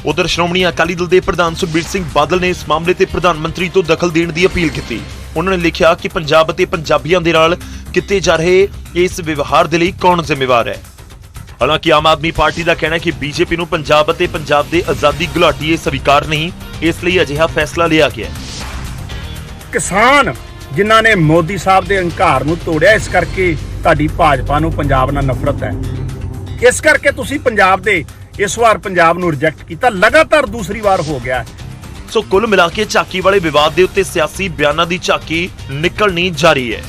[SPEAKER 1] ਉਧਰ ਸ਼੍ਰੋਮਣੀ ਅਕਾਲੀ ਦਲ ਦੇ ਪ੍ਰਧਾਨ ਸੁਖਬੀਰ ਸਿੰਘ ਬਾਦਲ ਨੇ ਇਸ ਮਾਮਲੇ ਤੇ ਪ੍ਰਧਾਨ ਮੰਤਰੀ ਤੋਂ ਦਖਲ ਦੇਣ ਦੀ ਅਪੀਲ ਕੀਤੀ। ਉਹਨਾਂ ਨੇ ਲਿਖਿਆ ਕਿ ਪੰਜਾਬ ਅਤੇ ਪੰਜਾਬੀਆਂ ਦੇ ਨਾਲ ਕੀਤੇ ਜਾ ਰਹੇ ਇਸ ਵਿਵਹਾਰ ਦੇ ਲਈ ਕੌਣ ਜ਼ਿੰਮੇਵਾਰ ਹੈ? ਹਾਲਾਂਕਿ ਆਮ ਆਦਮੀ ਪਾਰਟੀ ਦਾ ਕਹਿਣਾ ਹੈ ਕਿ ਬੀਜੇਪੀ ਨੂੰ ਪੰਜਾਬ ਅਤੇ ਪੰਜਾਬ ਦੇ ਆਜ਼ਾਦੀ ਘੁਲਾਟੀਏ ਸਵੀਕਾਰ ਨਹੀਂ, ਇਸ ਲਈ ਅਜਿਹਾ ਫੈਸਲਾ ਲਿਆ ਗਿਆ
[SPEAKER 4] ਕਿਸਾਨ ਜਿਨ੍ਹਾਂ ਨੇ ਮੋਦੀ ਸਾਹਿਬ ਦੇ ਹੰਕਾਰ ਨੂੰ ਤੋੜਿਆ, ਇਸ ਕਰਕੇ ਤੁਹਾਡੀ ਭਾਜਪਾ ਨੂੰ ਪੰਜਾਬ ਨਾਲ ਨਫ਼ਰਤ ਹੈ। ਇਸ ਕਰਕੇ ਤੁਸੀਂ ਪੰਜਾਬ ਦੇ ਇਸ ਵਾਰ ਪੰਜਾਬ ਨੂੰ ਰਿਜੈਕਟ ਕੀਤਾ ਲਗਾਤਾਰ ਦੂਸਰੀ ਵਾਰ ਹੋ ਗਿਆ।
[SPEAKER 1] ਸੋ ਕੁੱਲ ਮਿਲਾ ਕੇ ਝਾਕੀ ਵਾਲੇ ਵਿਵਾਦ ਦੇ ਉੱਤੇ ਸਿਆਸੀ ਬਿਆਨਾਂ ਦੀ ਝਾਕੀ ਨਿਕਲਣੀ ਜਾਰੀ ਹੈ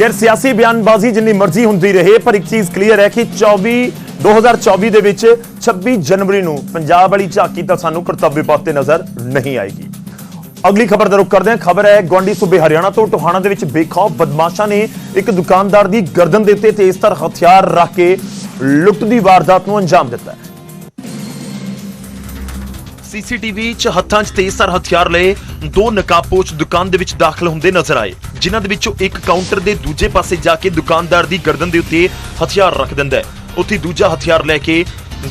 [SPEAKER 1] ਯਾਰ ਸਿਆਸੀ ਬਿਆਨਬਾਜ਼ੀ ਜਿੰਨੀ ਮਰਜ਼ੀ ਹੁੰਦੀ ਰਹੇ ਪਰ ਇੱਕ ਚੀਜ਼ ਕਲੀਅਰ ਹੈ ਕਿ 24 2024 ਦੇ ਵਿੱਚ 26 ਜਨਵਰੀ ਨੂੰ ਪੰਜਾਬ ਵਾਲੀ ਝਾਕੀ ਤਾਂ ਸਾਨੂੰ ਕਰਤੱਵਯ ਪਥ ਤੇ ਨਜ਼ਰ ਨਹੀਂ ਆਏਗੀ ਅਗਲੀ ਖਬਰ ਦਾ ਰੁਖ ਕਰਦੇ ਹਾਂ। ਖਬਰ ਹੈ ਗਵਾਂਡੀ ਸੂਬੇ ਹਰਿਆਣਾ ਤੋਂ ਟੋਹਾਣਾ ਦੇ ਵਿੱਚ ਬੇਖੌਫ ਬਦਮਾਸ਼ਾਂ ਨੇ ਇੱਕ ਦੁਕਾਨਦਾਰ ਦੀ ਗਰਦਨ ਦੇ ਉੱਤੇ ਤੇਜ਼ਧਾਰ ਹਥਿਆਰ ਰੱਖ ਕੇ ਲੁੱਟ ਦੀ ਵਾਰਦਾਤ ਨੂੰ ਅੰਜਾਮ ਦਿੱਤਾ ਹੈ। ਸੀਸੀਟੀਵੀ 'ਚ ਹੱਥਾਂ 'ਚ ਤੇਜ਼ਧਾਰ ਹਥਿਆਰ ਲਏ ਦੋ ਨਕਾਬਪੋਸ਼ ਦੁਕਾਨ ਦੇ ਵਿੱਚ ਦਾਖਲ ਹੁੰਦੇ ਨਜ਼ਰ ਆਏ, ਜਿਨ੍ਹਾਂ ਦੇ ਵਿੱਚੋਂ ਇੱਕ ਕਾਊਂਟਰ ਦੇ ਦੂਜੇ ਪਾਸੇ ਜਾ ਕੇ ਦੁਕਾਨਦਾਰ ਦੀ ਗਰਦਨ ਦੇ ਉੱਤੇ ਹਥਿਆਰ ਰੱਖ ਦਿੰਦਾ ਹੈ। ਉੱਥੇ ਦੂਜਾ ਹਥਿਆਰ ਲੈ ਕੇ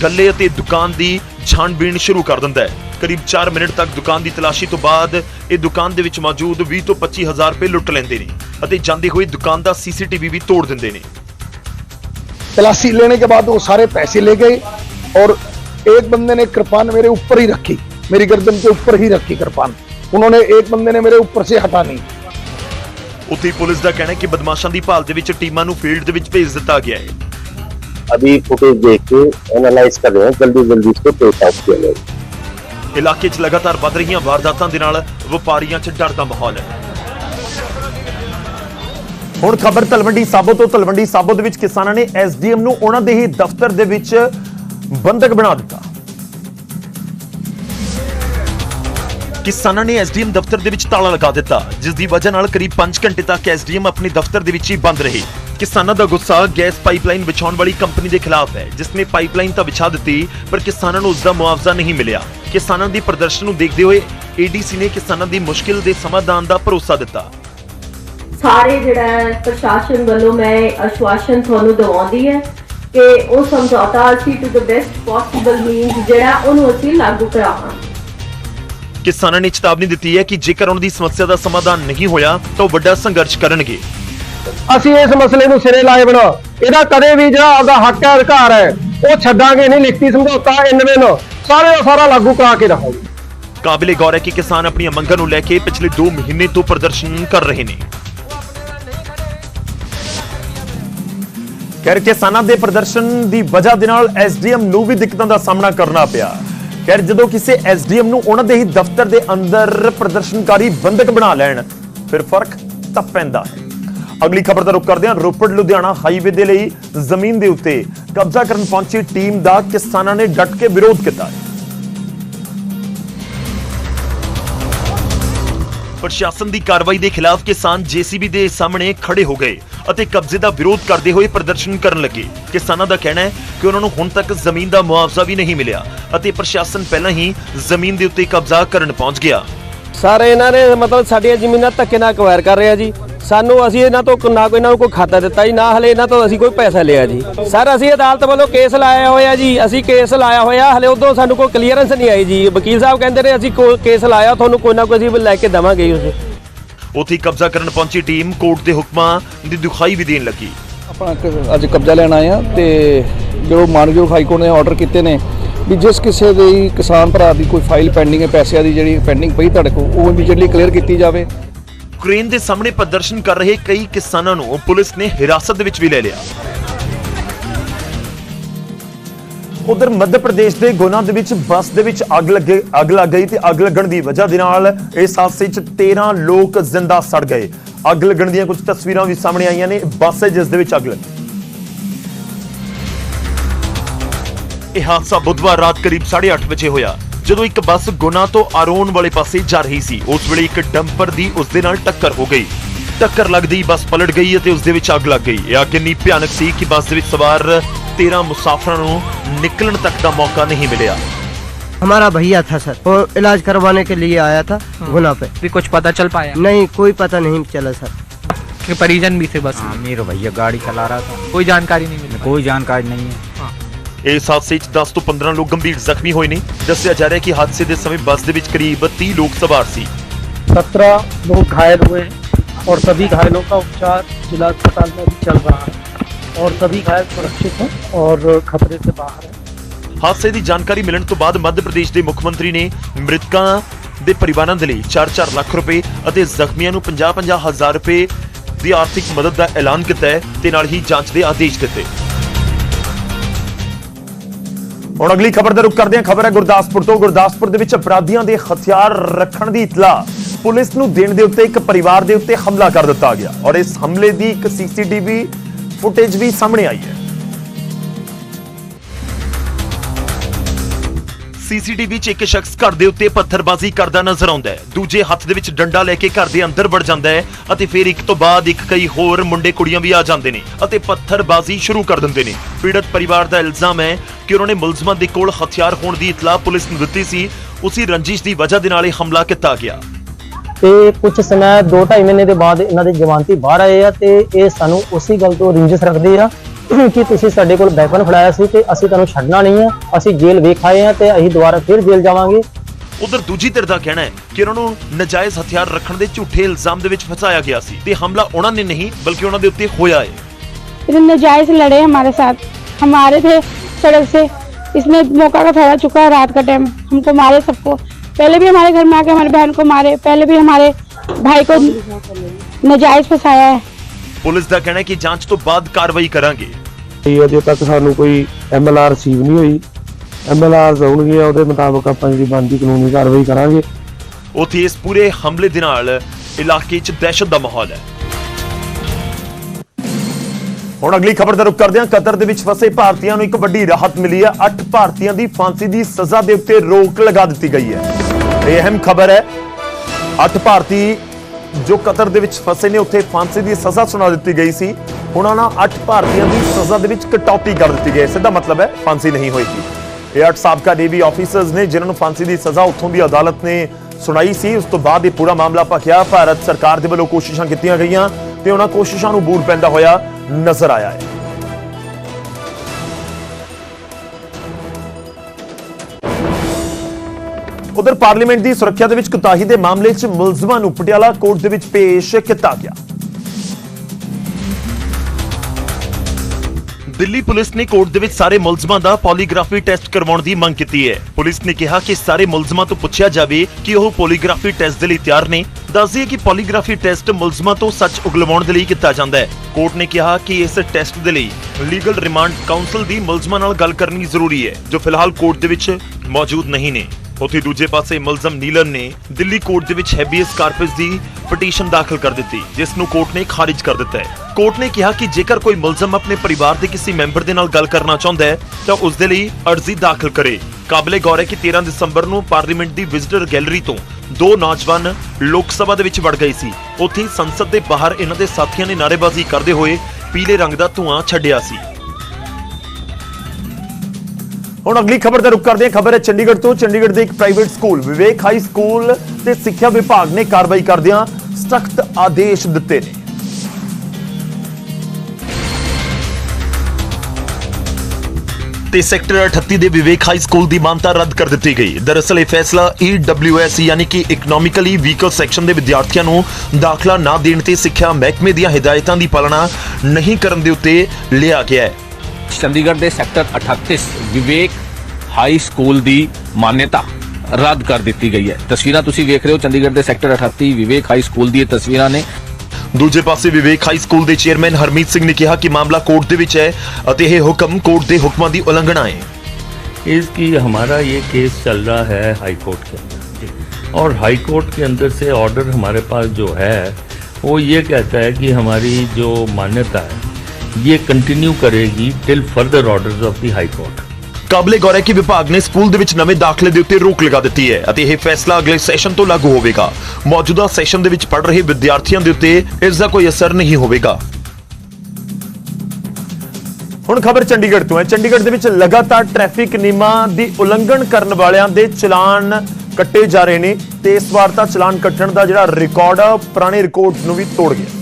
[SPEAKER 1] ਗੱਲੇ ਅਤੇ ਦੁਕਾਨ ਦੀ ਛਾਣਬੀਣ ਸ਼ੁਰੂ ਕਰ ਦਿੰਦਾ ਹੈ ਕਰੀਬ 4 ਮਿੰਟ ਤੱਕ ਦੁਕਾਨ ਦੀ ਤਲਾਸ਼ੀ ਤੋਂ ਬਾਅਦ ਇਹ ਦੁਕਾਨ ਦੇ ਵਿੱਚ ਮੌਜੂਦ 20 ਤੋਂ 25 ਹਜ਼ਾਰ ਰੁਪਏ ਲੁੱਟ ਲੈਂਦੇ ਨੇ ਅਤੇ ਜਾਂਦੇ ਹੋਏ ਦੁਕਾਨ ਦਾ ਸੀਸੀਟੀਵੀ ਵੀ ਤੋੜ ਦਿੰਦੇ ਨੇ
[SPEAKER 5] तलाशी लेने के बाद वो सारे पैसे ले गए और एक बंदे ने कृपान मेरे ऊपर ही रखी मेरी गर्दन के ऊपर ही रखी कृपान उन्होंने एक बंदे ने मेरे ऊपर से हटा नहीं
[SPEAKER 1] ਉੱਥੇ ਹੀ ਪੁਲਿਸ ਦਾ ਕਹਿਣਾ ਹੈ ਕਿ ਬਦਮਾਸ਼ਾਂ ਦੀ ਭਾਲ ਦੇ ਵਿੱਚ ਟੀਮਾਂ ਨੂੰ ਫੀਲਡ ਦੇ ਵਿੱਚ ਭੇਜ ਦਿੱਤਾ ਗਿਆ ਹੈ
[SPEAKER 6] अभी फुटेज देख के एनालाइज कर रहे हैं जल्दी जल्दी इसको ट्रेस आउट किया जाए
[SPEAKER 1] ਇਲਾਕੇ 'ਚ ਲਗਾਤਾਰ ਵੱਧ ਰਹੀਆਂ ਵਾਰਦਾਤਾਂ ਦੇ ਨਾਲ ਵਪਾਰੀਆਂ 'ਚ ਡਰ ਦਾ ਮਾਹੌਲ ਹੈ ਹੁਣ ਖਬਰ ਤਲਵੰਡੀ ਸਾਬੋ ਤੋਂ ਤਲਵੰਡੀ ਸਾਬੋ ਦੇ ਵਿੱਚ ਕਿਸਾਨਾਂ ਨੇ ਐਸਡੀਐਮ ਨੂੰ ਉਹਨਾਂ ਦੇ ਹੀ ਦਫ਼ਤਰ ਦੇ ਵਿੱਚ ਬੰਦਕ ਬਣਾ ਦਿੱਤਾ ਕਿਸਾਨਾਂ ਨੇ ਐਸਡੀਐਮ ਦਫ਼ਤਰ ਦੇ ਵਿੱਚ ਤਾਲਾ ਲਗਾ ਦਿੱਤਾ, ਜਿਸ ਦੀ ਵਜ੍ਹਾ ਨਾਲ ਕਰੀਬ 5 ਘੰਟੇ ਤੱਕ ਐਸਡੀਐਮ ਆਪਣੇ ਦਫ਼ਤਰ ਦੇ ਵਿੱਚ ਹੀ ਬੰਦ ਰਹੇ। ਕਿਸਾਨਾਂ ਦਾ ਗੁੱਸਾ ਗੈਸ ਪਾਈਪਲਾਈਨ ਵਿਛਾਉਣ ਵਾਲੀ ਕੰਪਨੀ ਦੇ ਖਿਲਾਫ ਹੈ ਜਿਸ ਨੇ ਪਾਈਪਲਾਈਨ ਤਾਂ ਵਿਛਾ ਦਿੱਤੀ, ਪਰ ਕਿਸਾਨਾਂ ਨੂੰ ਉਸ ਦਾ ਮੁਆਵਜ਼ਾ ਨਹੀਂ ਮਿਲਿਆ। ਕਿਸਾਨਾਂ ਦੀ ਪ੍ਰਦਰਸ਼ਨ ਨੂੰ ਦੇਖਦੇ ਹੋਏ ਏਡੀਸੀ ਨੇ ਕਿਸਾਨਾਂ ਦੀ ਮੁਸ਼ਕਿਲ ਦੇ ਸਮਾਧਾਨ ਦਾ ਭਰੋਸਾ ਦਿੱਤਾ।
[SPEAKER 7] ਸਾਰੇ ਜਿਹੜਾ ਪ੍ਰਸ਼ਾਸਨ ਵੱਲੋਂ ਮੈਂ ਆਸ਼ਵਾਸਨ ਤੁਹਾਨੂੰ ਦਿਵਾਉਂਦੀ ਹੈ ਕਿ ਉਹ ਸਮਝੌਤਾ ਅਸੀਂ to the best possible means ਜਿਹੜਾ ਉਹਨੂੰ ਅਸੀਂ ਲਾਗੂ ਕਰਾਵਾਂਗੇ।
[SPEAKER 1] ਕਿਸਾਨਾਂ ਨੇ ਚੇਤਾਵਨੀ ਦਿੱਤੀ ਹੈ ਕਿ ਜੇਕਰ ਉਹਨਾਂ ਦੀ ਸਮੱਸਿਆ ਦਾ ਸਮਾਧਾਨ ਨਹੀਂ ਹੋਇਆ ਤਾਂ ਉਹ ਵੱਡਾ ਸੰਘਰਸ਼ ਕਰਨਗੇ।
[SPEAKER 5] ਅਸੀਂ ਇਸ ਮਸਲੇ ਨੂੰ ਸਿਰੇ ਲਾਏ ਬਣਾ ਇਹਦਾ ਕਦੇ ਵੀ ਜਿਹੜਾ ਆਪਦਾ ਹੱਕ ਹੈ ਅਧਿਕਾਰ ਹੈ ਉਹ ਛੱਡਾਂਗੇ ਨਹੀਂ ਲਿਖਤੀ ਸਮਝੌਤਾ ਇਨਵੇਂ ਨੂੰ ਸਾਰੇ ਦਾ ਸਾਰਾ ਲਾਗੂ ਕਰਾ ਕੇ ਰਹਾਂਗੇ
[SPEAKER 1] ਕਾਬਿਲੇ ਗੌਰ ਹੈ ਕਿ ਕਿਸਾਨ ਆਪਣੀਆਂ ਮੰਗਾਂ ਨੂੰ ਲੈ ਕੇ ਪਿਛਲੇ 2 ਮਹੀਨੇ ਤੋਂ ਪ੍ਰਦਰਸ਼ਨ ਕਰ ਰਹੇ ਨੇ। ਖੈਰ ਕਿਸਾਨਾਂ ਦੇ ਪ੍ਰਦਰਸ਼ਨ ਦੀ ਵਜ੍ਹਾ ਦੇ ਨਾਲ ਐਸਡੀਐਮ ਨੂੰ ਵੀ ਦਿੱਕਤਾਂ ਦਾ ਸਾਹਮਣਾ ਕਰਨਾ ਪਿਆ। ਖੈਰ, ਜਦੋਂ ਕਿਸੇ ਐਸਡੀਐਮ ਨੂੰ ਉਹਨਾਂ ਦੇ ਹੀ ਦਫ਼ਤਰ ਦੇ ਅੰਦਰ ਪ੍ਰਦਰਸ਼ਨਕਾਰੀ ਬੰਦਕ ਬਣਾ ਲੈਣ, ਫਿਰ ਫ਼ਰਕ ਤਾਂ ਪੈਂਦਾ ਹੈ। ਅਗਲੀ ਖਬਰ ਦਾ ਰੁਕ ਕਰਦੇ ਹਾਂ। ਰੋਪੜ, ਲੁਧਿਆਣਾ ਹਾਈਵੇ ਦੇ ਲਈ ਜ਼ਮੀਨ ਦੇ ਉੱਤੇ ਕਬਜ਼ਾ ਕਰਨ ਪਹੁੰਚੀ ਟੀਮ ਦਾ ਕਿਸਾਨਾਂ ਨੇ ਡਟ ਕੇ ਵਿਰੋਧ ਕੀਤਾ ਪ੍ਰਸ਼ਾਸਨ ਦੀ ਕਾਰਵਾਈ ਦੇ ਖਿਲਾਫ ਕਿਸਾਨ ਜੀਸੀਬੀ ਦੇ ਸਾਹਮਣੇ ਖੜੇ ਹੋ ਗਏ। ਅਤੇ ਕਬਜ਼ੇ ਦਾ ਵਿਰੋਧ ਕਰਦੇ ਹੋਏ ਪ੍ਰਦਰਸ਼ਨ ਕਰਨ ਲੱਗੇ। ਕਿਸਾਨਾਂ ਦਾ ਕਹਿਣਾ ਹੈ ਕਿ ਉਹਨਾਂ ਨੂੰ ਹੁਣ ਤੱਕ ਜ਼ਮੀਨ ਦਾ ਮੁਆਵਜ਼ਾ ਵੀ ਨਹੀਂ ਮਿਲਿਆ ਅਤੇ ਪ੍ਰਸ਼ਾਸਨ ਪਹਿਲਾਂ ਹੀ ਜ਼ਮੀਨ ਦੇ ਉੱਤੇ ਕਬਜ਼ਾ ਕਰਨ ਪਹੁੰਚ ਗਿਆ।
[SPEAKER 8] ਸਰ ਇਹਨਾਂ ਨੇ ਮਤਲਬ ਸਾਡੀਆਂ ਜ਼ਮੀਨਾਂ ਧੱਕੇ ਨਾਲ ਅਕਵਾਇਰ ਕਰ ਰਿਹਾ ਜੀ। ਸਾਨੂੰ ਅਸੀਂ ਇਹਨਾਂ ਤੋਂ ਨਾ ਕੋਈ ਇਹਨਾਂ ਨੂੰ ਕੋਈ ਖਾਤਾ ਦਿੱਤਾ ਜੀ, ਨਾ ਹਲੇ ਇਹਨਾਂ ਤੋਂ ਅਸੀਂ ਕੋਈ ਪੈਸਾ ਲਿਆ ਜੀ। ਸਰ, ਅਸੀਂ ਅਦਾਲਤ ਵੱਲੋਂ ਕੇਸ ਲਾਇਆ ਹੋਇਆ ਜੀ। ਅਸੀਂ ਕੇਸ ਲਾਇਆ ਹੋਇਆ, ਹਲੇ ਉਦੋਂ ਸਾਨੂੰ ਕੋਈ ਕਲੀਅਰੈਂਸ ਨਹੀਂ ਆਈ ਜੀ। ਵਕੀਲ ਸਾਹਿਬ ਕਹਿੰਦੇ ਨੇ ਅਸੀਂ ਕੇਸ ਲਾਇਆ, ਤੁਹਾਨੂੰ ਕੋਈ ਨਾ ਕੋਈ ਅਸੀਂ ਲੈ ਕੇ ਦੇਵਾਂਗੇ ਜੀ।
[SPEAKER 1] ਉੱਥੇ ਕਬਜ਼ਾ ਕਰਨ ਪਹੁੰਚੀ ਟੀਮ ਕੋਰਟ ਦੇ ਹੁਕਮਾਂ ਦੀ ਦੁਖਾਈ ਵੀ ਦੇਣ ਲੱਗੀ।
[SPEAKER 9] ਆਪਾਂ ਅੱਜ ਕਬਜ਼ਾ ਲੈਣ ਆਏ ਆ ਤੇ ਜੋ ਮਾਨਯੋਗ ਹਾਈ ਕੋਰਟ ਨੇ ਆਰਡਰ ਕੀਤੇ ਨੇ ਵੀ ਜਿਸ ਕਿਸੇ ਦੇ ਕਿਸਾਨ ਭਰਾ ਦੀ ਕੋਈ ਫਾਈਲ ਪੈਂਡਿੰਗ ਹੈ ਪੈਸਿਆਂ ਦੀ ਜਿਹੜੀ ਪੈਂਡਿੰਗ ਪਈ ਤੁਹਾਡੇ ਕੋਲ ਉਹ ਇਮੀਡੀਏਟਲੀ ਕਲੀਅਰ ਕੀਤੀ ਜਾਵੇ।
[SPEAKER 1] ਯੂਕਰੇਨ ਦੇ ਸਾਹਮਣੇ ਪ੍ਰਦਰਸ਼ਨ ਕਰ ਰਹੇ ਕਈ ਕਿਸਾਨਾਂ ਨੂੰ ਪੁਲਿਸ ਨੇ ਹਿਰਾਸਤ ਦੇ ਵਿੱਚ ਵੀ ਲੈ ਲਿਆ। ਉਧਰ ਮੱਧ ਪ੍ਰਦੇਸ਼ ਦੇ ਗੁਨਾ ਦੇ ਵਿੱਚ ਬੱਸ ਦੇ ਵਿੱਚ ਅੱਗ ਲੱਗੇ, ਅੱਗ ਲੱਗ ਗਈ ਤੇ ਅੱਗ ਲੱਗਣ ਦੀ ਵਜ੍ਹਾ ਦੇ ਨਾਲ ਇਸ ਹਾਦਸੇ 'ਚ 13 ਲੋਕ ਜ਼ਿੰਦਾ ਸੜ ਗਏ। ਅੱਗ ਲੱਗਣ ਦੀਆਂ ਕੁਝ ਤਸਵੀਰਾਂ ਵੀ ਸਾਹਮਣੇ ਆਈਆਂ ਨੇ, ਬੱਸ ਜਿਸ ਦੇ ਵਿੱਚ ਅੱਗ ਲੱਗੀ। ਇਹ ਹਾਦਸਾ ਬੁੱਧਵਾਰ ਰਾਤ ਕਰੀਬ 8:30 ਵਜੇ ਹੋਇਆ। ਜਦੋਂ ਇੱਕ ਬੱਸ ਗੁਨਾ ਤੋਂ ਆਰੋਨ ਵਾਲੇ ਪਾਸੇ ਜਾ ਰਹੀ ਸੀ, ਉਸ ਵੇਲੇ ਇੱਕ ਡੰਪਰ ਦੀ ਉਸ ਦੇ ਨਾਲ ਟੱਕਰ ਹੋ ਗਈ। ਟੱਕਰ ਲੱਗਦੀ ਬੱਸ ਪਲਟ ਗਈ ਅਤੇ ਉਸ ਦੇ ਵਿੱਚ ਅੱਗ ਲੱਗ ਗਈ। ਇਹ ਅੱਗ ਇੰਨੀ ਭਿਆਨਕ ਸੀ ਕਿ ਬੱਸ ਦੇ ਵਿੱਚ ਸਵਾਰ 13 ਮੁਸਾਫਰਾਂ ਨੂੰ ਨਿਕਲਣ ਤੱਕ ਦਾ ਮੌਕਾ ਨਹੀਂ ਮਿਲਿਆ
[SPEAKER 10] हमारा भैया था सर वो इलाज करवाने के लिए आया था गुना पे
[SPEAKER 11] भी कुछ पता चल पाया
[SPEAKER 10] नहीं कोई पता नहीं चला सर
[SPEAKER 11] कि परिजन भी थे बस में
[SPEAKER 12] मेरा भैया गाड़ी चला रहा था
[SPEAKER 11] कोई जानकारी नहीं मिली
[SPEAKER 12] कोई जानकारी नहीं है
[SPEAKER 1] ਇਸ ਹਾਦਸੇ 'ਚ 10 ਤੋਂ 15 ਲੋਕ ਗੰਭੀਰ ਜ਼ਖਮੀ ਹੋਏ ਨੇ ਦੱਸਿਆ ਜਾ ਰਿਹਾ ਹੈ ਕਿ ਹਾਦਸੇ ਦੇ ਸਮੇਂ ਬੱਸ ਦੇ ਵਿੱਚ ਕਰੀਬ 30 ਲੋਕ ਸਵਾਰ ਸੀ
[SPEAKER 9] सत्रह लोग घायल हुए हैं और सभी घायलों का उपचार जिला अस्पताल में भी चल रहा है और सभी घायल सुरक्षित हैं और खतरे से बाहर हैं
[SPEAKER 1] ਹਾਦਸੇ ਦੀ ਜਾਣਕਾਰੀ ਮਿਲਣ ਤੋਂ ਬਾਅਦ ਮੱਧ ਪ੍ਰਦੇਸ਼ ਦੇ ਮੁੱਖ ਮੰਤਰੀ ਨੇ ਮ੍ਰਿਤਕਾਂ ਦੇ ਪਰਿਵਾਰਾਂ ਦੇ ਲਈ 4-4 ਲੱਖ ਰੁਪਏ ਅਤੇ ਜ਼ਖਮੀਆਂ ਨੂੰ 50-50 ਹਜ਼ਾਰ ਰੁਪਏ ਦੀ ਆਰਥਿਕ ਮਦਦ ਦਾ ਐਲਾਨ ਕੀਤਾ ਹੈ ਤੇ ਨਾਲ ਹੀ ਜਾਂਚ ਦੇ ਆਦੇਸ਼ ਦਿੱਤੇ ਹੁਣ ਅਗਲੀ ਖਬਰ ਦਾ ਰੁਕ ਕਰਦੇ ਹਾਂ ਖਬਰ ਹੈ ਗੁਰਦਾਸਪੁਰ ਤੋਂ ਗੁਰਦਾਸਪੁਰ ਦੇ ਵਿੱਚ ਅਪਰਾਧੀਆਂ ਦੇ ਹਥਿਆਰ ਰੱਖਣ ਦੀ ਇਤਲਾ ਪੁਲਿਸ ਨੂੰ ਦੇਣ ਦੇ ਉੱਤੇ ਇੱਕ ਪਰਿਵਾਰ ਦੇ ਉੱਤੇ ਹਮਲਾ ਕਰ ਦਿੱਤਾ ਗਿਆ ਔਰ ਇਸ ਹਮਲੇ ਦੀ ਇੱਕ ਸੀਸੀਟੀਵੀ ਫੁਟੇਜ ਵੀ ਸਾਹਮਣੇ ਆਈ ਹੈ। ਸੀਸੀਟੀਵੀ 'ਚ ਇੱਕ ਸ਼ਖਸ ਘਰ ਦੇ ਉੱਤੇ ਪੱਥਰਬਾਜ਼ੀ ਕਰਦਾ ਨਜ਼ਰ ਆਉਂਦਾ ਹੈ। ਦੂਜੇ ਹੱਥ ਦੇ ਵਿੱਚ ਡੰਡਾ ਲੈ ਕੇ ਘਰ ਦੇ ਅੰਦਰ ਵੜ ਜਾਂਦਾ ਹੈ ਅਤੇ ਫਿਰ ਇੱਕ ਤੋਂ ਬਾਅਦ ਇੱਕ ਕਈ ਹੋਰ ਮੁੰਡੇ ਕੁੜੀਆਂ ਵੀ ਆ ਜਾਂਦੇ ਨੇ ਅਤੇ ਪੱਥਰਬਾਜ਼ੀ ਸ਼ੁਰੂ ਕਰ ਦਿੰਦੇ ਨੇ। ਪੀੜਤ ਪਰਿਵਾਰ ਦਾ ਇਲਜ਼ਾਮ ਹੈ ਕਿ ਉਹਨਾਂ ਨੇ ਮੁਲਜ਼ਮਾਂ ਦੇ ਕੋਲ ਹਥਿਆਰ ਹੋਣ ਦੀ ਇਤਲਾਹ ਪੁਲਿਸ ਨੂੰ ਦਿੱਤੀ ਸੀ। ਉਸੇ ਰੰਜਿਸ਼ ਦੀ ਵਜ੍ਹਾ ਦੇ ਨਾਲ ਇਹ ਹਮਲਾ ਕੀਤਾ ਗਿਆ।
[SPEAKER 10] ਤੇ ਕੁਝ ਸਮਾਂ 2.5 ਮਹੀਨੇ ਦੇ ਬਾਅਦ ਇਹਨਾਂ ਦੇ ਜਵਾਨਤੀ ਬਾਹਰ ਆਏ ਆ ਤੇ ਇਹ ਸਾਨੂੰ ਉਸੇ ਗੱਲ ਤੋਂ ਰਿੰਜਸ ਰੱਖਦੇ ਆ ਕਿ ਤੁਸੀਂ ਸਾਡੇ ਕੋਲ ਵੈਪਨ ਫੜਾਇਆ ਸੀ ਤੇ ਅਸੀਂ ਤੁਹਾਨੂੰ ਛੱਡਣਾ ਨਹੀਂ ਆ ਅਸੀਂ ਜੇਲ੍ਹ ਵੇਖ ਆਏ ਆ ਤੇ ਅਸੀਂ ਦੁਬਾਰਾ ਫਿਰ ਜੇਲ੍ਹ ਜਾਵਾਂਗੇ
[SPEAKER 1] ਉਧਰ ਦੂਜੀ ਧਿਰ ਦਾ ਕਹਿਣਾ ਹੈ ਕਿ ਉਹਨਾਂ ਨੂੰ ਨਜਾਇਜ਼ ਹਥਿਆਰ ਰੱਖਣ ਦੇ ਝੂਠੇ ਇਲਜ਼ਾਮ ਦੇ ਵਿੱਚ ਫਸਾਇਆ ਗਿਆ ਸੀ ਤੇ ਹਮਲਾ ਉਹਨਾਂ ਨੇ ਨਹੀਂ ਬਲਕਿ ਉਹਨਾਂ ਦੇ ਉੱਤੇ ਹੋਇਆ ਹੈ
[SPEAKER 7] इतने नजायज लड़े हमारे साथ हम आ रहे थे सड़क से इसने मौका का फायदा चुका है रात का टाइम हमको मारे सबको पहले भी हमारे घर में आके हमारी बहन को मारे पहले भी हमारे भाई को नजायज फंसाया है
[SPEAKER 1] ਪੁਲਿਸ ਦਾ ਕਹਿਣਾ ਹੈ ਕਿ ਜਾਂਚ ਤੋਂ ਬਾਅਦ ਕਾਰਵਾਈ ਕਰਾਂਗੇ
[SPEAKER 9] ਅਜੇ ਤੱਕ ਸਾਨੂੰ ਕੋਈ ਐਮਐਲਆਰ ਰਿਸੀਵ ਨਹੀਂ ਹੋਈ ਐਮਐਲਆਰ ਆਉਣਗੇ ਉਹਦੇ ਮੁਤਾਬਕ ਆਪਾਂ ਜਿਹੜੀ ਬਣਦੀ ਕਾਨੂੰਨੀ ਕਾਰਵਾਈ ਕਰਾਂਗੇ
[SPEAKER 1] ਉੱਥੇ ਇਸ ਪੂਰੇ ਹਮਲੇ ਦੇ ਨਾਲ ਇਲਾਕੇ 'ਚ ਦਹਿਸ਼ਤ ਦਾ ਮਾਹੌਲ ਹੈ ਹੁਣ ਅਗਲੀ ਖਬਰ ਦਾ ਰੁਕ ਕਰਦੇ ਹਾਂ ਕਤਰ ਦੇ ਵਿੱਚ ਫਸੇ ਭਾਰਤੀਆਂ ਨੂੰ ਇੱਕ ਵੱਡੀ ਰਾਹਤ ਮਿਲੀ ਹੈ 8 ਭਾਰਤੀਆਂ ਦੀ ਫਾਂਸੀ ਦੀ ਸਜ਼ਾ ਦੇ ਉੱਤੇ ਰੋਕ ਲਗਾ ਦਿੱਤੀ ਗਈ ਹੈ ਇਹ ਅਹਿਮ ਖਬਰ ਹੈ। ਅੱਠ ਭਾਰਤੀ ਜੋ ਕਤਰ ਦੇ ਵਿੱਚ ਫਸੇ ਨੇ, ਉੱਥੇ ਫਾਂਸੀ ਦੀ ਸਜ਼ਾ ਸੁਣਾ ਦਿੱਤੀ ਗਈ ਸੀ। ਉਹਨਾਂ ਨਾਲ 8 ਭਾਰਤੀਆਂ ਦੀ ਸਜ਼ਾ ਦੇ ਵਿੱਚ ਕਟੌਤੀ ਕਰ ਦਿੱਤੀ ਗਈ। ਸਿੱਧਾ ਮਤਲਬ ਹੈ, ਫਾਂਸੀ ਨਹੀਂ ਹੋਏਗੀ। ਇਹ 8 ਸਾਬਕਾ ਨੇਵੀ ਆਫੀਸਰਸ ਨੇ, ਜਿਨ੍ਹਾਂ ਨੂੰ ਫਾਂਸੀ ਦੀ ਸਜ਼ਾ ਉੱਥੋਂ ਦੀ ਅਦਾਲਤ ਨੇ ਸੁਣਾਈ ਸੀ, ਉਸ ਤੋਂ ਬਾਅਦ ਇਹ ਪੂਰਾ ਮਾਮਲਾ ਭਖਿਆ। ਭਾਰਤ ਸਰਕਾਰ ਦੇ ਵੱਲੋਂ ਕੋਸ਼ਿਸ਼ਾਂ ਕੀਤੀਆਂ ਗਈਆਂ ਤੇ ਉਹਨਾਂ ਕੋਸ਼ਿਸ਼ਾਂ ਨੂੰ ਬੂਰ ਪੈਂਦਾ ਹੋਇਆ ਨਜ਼ਰ ਆਇਆ ਹੈ। ਉਧਰ ਪਾਰਲੀਮੈਂਟ ਦੀ ਸੁਰੱਖਿਆ ਦੇ ਵਿੱਚ ਕੁਤਾਹੀ ਦੇ ਮਾਮਲੇ 'ਚ ਮੁਲਜ਼ਮਾਂ ਨੂੰ ਪਟਿਆਲਾ ਕੋਰਟ ਦੇ ਵਿੱਚ ਪੇਸ਼ ਕੀਤਾ ਗਿਆ। ਦਿੱਲੀ ਪੁਲਿਸ ਨੇ ਕੋਰਟ ਦੇ ਵਿੱਚ ਸਾਰੇ ਮੁਲਜ਼ਮਾਂ ਦਾ ਪੋਲੀਗ੍ਰਾਫੀ ਟੈਸਟ ਕਰਵਾਉਣ ਦੀ ਮੰਗ ਕੀਤੀ ਹੈ। ਪੁਲਿਸ ਨੇ ਕਿਹਾ ਕਿ ਸਾਰੇ ਮੁਲਜ਼ਮਾਂ ਤੋਂ ਪੁੱਛਿਆ ਜਾਵੇ ਕਿ ਉਹ ਪੋਲੀਗ੍ਰਾਫੀ ਟੈਸਟ ਦੇ ਲਈ ਤਿਆਰ ਨੇ। ਦੱਸਦੇ ਕਿ ਪੋਲੀਗ੍ਰਾਫੀ ਟੈਸਟ ਮੁਲਜ਼ਮਾਂ ਤੋਂ ਸੱਚ ਉਗਲਵਾਉਣ ਦੇ ਲਈ ਕੀਤਾ ਜਾਂਦਾ ਹੈ। ਕੋਰਟ ਨੇ ਕਿਹਾ ਕਿ ਇਸ ਟੈਸਟ ਦੇ ਲਈ ਲੀਗਲ ਰਿਮਾਂਡ ਕਾਉਂਸਲ ਦੀ ਮੁਲਜ਼ਮਾਂ ਨਾਲ ਗੱਲ ਕਰਨੀ ਜ਼ਰੂਰੀ ਹੈ, ਜੋ ਫਿਲਹਾਲ ਕੋਰਟ ਦੇ ਵਿੱਚ ਮੌਜੂਦ ਨਹੀਂ ਨੇ। ਉੱਥੇ ਦੂਜੇ ਪਾਸੇ ਮੁਲਜ਼ਮ ਨੀਲਮ ਨੇ ਦਿੱਲੀ ਕੋਰਟ ਦੇ ਵਿੱਚ ਹੈਬੀਅਸ ਕਾਰਪਸ ਦੀ ਪਟੀਸ਼ਨ ਦਾਖਲ ਕਰ ਦਿੱਤੀ, ਜਿਸ ਨੂੰ ਕੋਰਟ ਨੇ ਖਾਰਿਜ ਕਰ ਦਿੱਤਾ ਹੈ। ਕੋਰਟ ਨੇ ਕਿਹਾ ਕਿ ਜੇਕਰ ਕੋਈ ਮੁਲਜ਼ਮ ਆਪਣੇ ਪਰਿਵਾਰ ਦੇ ਕਿਸੇ ਮੈਂਬਰ ਦੇ ਨਾਲ ਗੱਲ ਕਰਨਾ ਚਾਹੁੰਦਾ ਹੈ, ਤਾਂ ਉਸ ਦੇ ਲਈ ਅਰਜ਼ੀ ਦਾਖਲ ਕਰੇ। ਕਾਬਲੇ ਗੌਰ ਹੈ ਕਿ 13 ਦਸੰਬਰ ਨੂੰ ਪਾਰਲੀਮੈਂਟ ਦੀ ਵਿਜ਼ਟਰ ਗੈਲਰੀ ਤੋਂ ਦੋ ਨੌਜਵਾਨ ਲੋਕ ਸਭਾ ਦੇ ਵਿੱਚ ਵੜ ਗਏ ਸੀ। ਉੱਥੇ ਸੰਸਦ ਦੇ ਬਾਹਰ ਇਹਨਾਂ ਦੇ ਸਾਥੀਆਂ ਨੇ ਨਾਅਰੇਬਾਜ਼ੀ ਕਰਦੇ ਹੋਏ ਪੀਲੇ ਰੰਗ ਦਾ ਧੂਆਂ ਛੱਡਿਆ ਸੀ। ਹੁਣ ਅਗਲੀ ਖਬਰ ਦਾ ਰੁਕ ਕਰਦੇ ਹਾਂ। ਖਬਰ ਹੈ ਚੰਡੀਗੜ੍ਹ ਤੋਂ। ਚੰਡੀਗੜ੍ਹ ਦੇ ਇੱਕ private school Vivek high school ਤੇ ਸਿੱਖਿਆ ਵਿਭਾਗ ਨੇ ਕਾਰਵਾਈ ਕਰਦਿਆਂ ਸਖਤ ਆਦੇਸ਼ ਦਿੱਤੇ ਨੇ। ਤੇ ਸੈਕਟਰ 38 ਦੇ ਵਿਵੇਕ ਹਾਈ ਸਕੂਲ ਦੀ ਮਾਨਤਾ ਰੱਦ ਕਰ ਦਿੱਤੀ ਗਈ। ਦਰਅਸਲ ਇਹ ਫੈਸਲਾ EWS ਯਾਨੀ ਕਿ ਇਕਨੋਮਿਕਲੀ ਵੀਕਰ ਸੈਕਸ਼ਨ ਦੇ ਵਿਦਿਆਰਥੀਆਂ ਨੂੰ ਦਾਖਲਾ ਨਾ ਦੇਣ ਤੇ ਸਿੱਖਿਆ ਮਹਿਕਮੇ ਦੀਆਂ ਹਦਾਇਤਾਂ ਦੀ ਪਾਲਣਾ ਨਹੀਂ ਕਰਨ ਦੇ ਉੱਤੇ ਲਿਆ ਗਿਆ ਹੈ।
[SPEAKER 12] ਚੰਡੀਗੜ੍ਹ ਦੇ ਸੈਕਟਰ 38 ਵਿਵੇਕ ਹਾਈ ਸਕੂਲ ਦੀ ਮਾਨਤਾ ਰੱਦ ਕਰ ਦਿੱਤੀ ਗਈ ਹੈ ਤਸਵੀਰਾਂ ਤੁਸੀਂ ਵੇਖ ਰਹੇ ਹੋ ਚੰਡੀਗੜ੍ਹ ਦੇ ਸੈਕਟਰ 38 ਵਿਵੇਕ ਹਾਈ ਸਕੂਲ ਦੀ ਇਹ ਤਸਵੀਰਾਂ ਨੇ
[SPEAKER 1] ਦੂਜੇ ਪਾਸੇ ਵਿਵੇਕ ਹਾਈ ਸਕੂਲ ਦੇ ਚੇਅਰਮੈਨ ਹਰਮੀਤ ਸਿੰਘ ਨੇ ਕਿਹਾ ਕਿ ਮਾਮਲਾ ਕੋਰਟ ਦੇ ਵਿੱਚ ਹੈ ਅਤੇ ਇਹ ਹੁਕਮ ਕੋਰਟ ਦੇ ਹੁਕਮਾਂ ਦੀ ਉਲੰਘਣਾ ਹੈ
[SPEAKER 13] इसकी हमारा ये केस चल रहा है हाई कोर्ट के अंदर और हाई कोर्ट के अंदर से ऑर्डर हमारे पास जो है वो ये कहता है कि हमारी जो मान्यता है ये कंटिन्यू करेगी till further orders of the high court
[SPEAKER 1] ਕਾਬਲੇ ਗੌਰ ਹੈ ਕਿ ਵਿਭਾਗ ਨੇ ਸਕੂਲ ਦੇ ਵਿੱਚ ਨਵੇਂ ਦਾਖਲੇ ਦੇ ਉੱਤੇ ਰੋਕ ਲਗਾ ਦਿੱਤੀ ਹੈ ਅਤੇ ਇਹ ਫੈਸਲਾ ਅਗਲੇ ਸੈਸ਼ਨ ਤੋਂ ਲਾਗੂ ਹੋਵੇਗਾ ਮੌਜੂਦਾ ਸੈਸ਼ਨ ਦੇ ਵਿੱਚ ਪੜ੍ਹ ਰਹੇ ਵਿਦਿਆਰਥੀਆਂ ਦੇ ਉੱਤੇ ਇਸ ਦਾ ਕੋਈ ਅਸਰ ਨਹੀਂ ਹੋਵੇਗਾ ਹੁਣ ਖਬਰ ਚੰਡੀਗੜ੍ਹ ਤੋਂ ਹੈ ਚੰਡੀਗੜ੍ਹ ਦੇ ਵਿੱਚ ਲਗਾਤਾਰ ਟ੍ਰੈਫਿਕ ਨਿਯਮਾਂ ਦੀ ਉਲੰਘਣ ਕਰਨ ਵਾਲਿਆਂ ਦੇ ਚਲਾਨ ਕੱਟੇ ਜਾ ਰਹੇ ਨੇ ਤੇ ਇਸ ਵਾਰ ਤਾਂ ਚਲਾਨ ਕੱਟਣ ਦਾ ਜਿਹੜਾ ਰਿਕਾਰਡ ਆ ਉਹ ਪੁਰਾਣੇ ਰਿਕਾਰਡ ਨੂੰ ਵੀ ਤੋੜ ਗਿਆ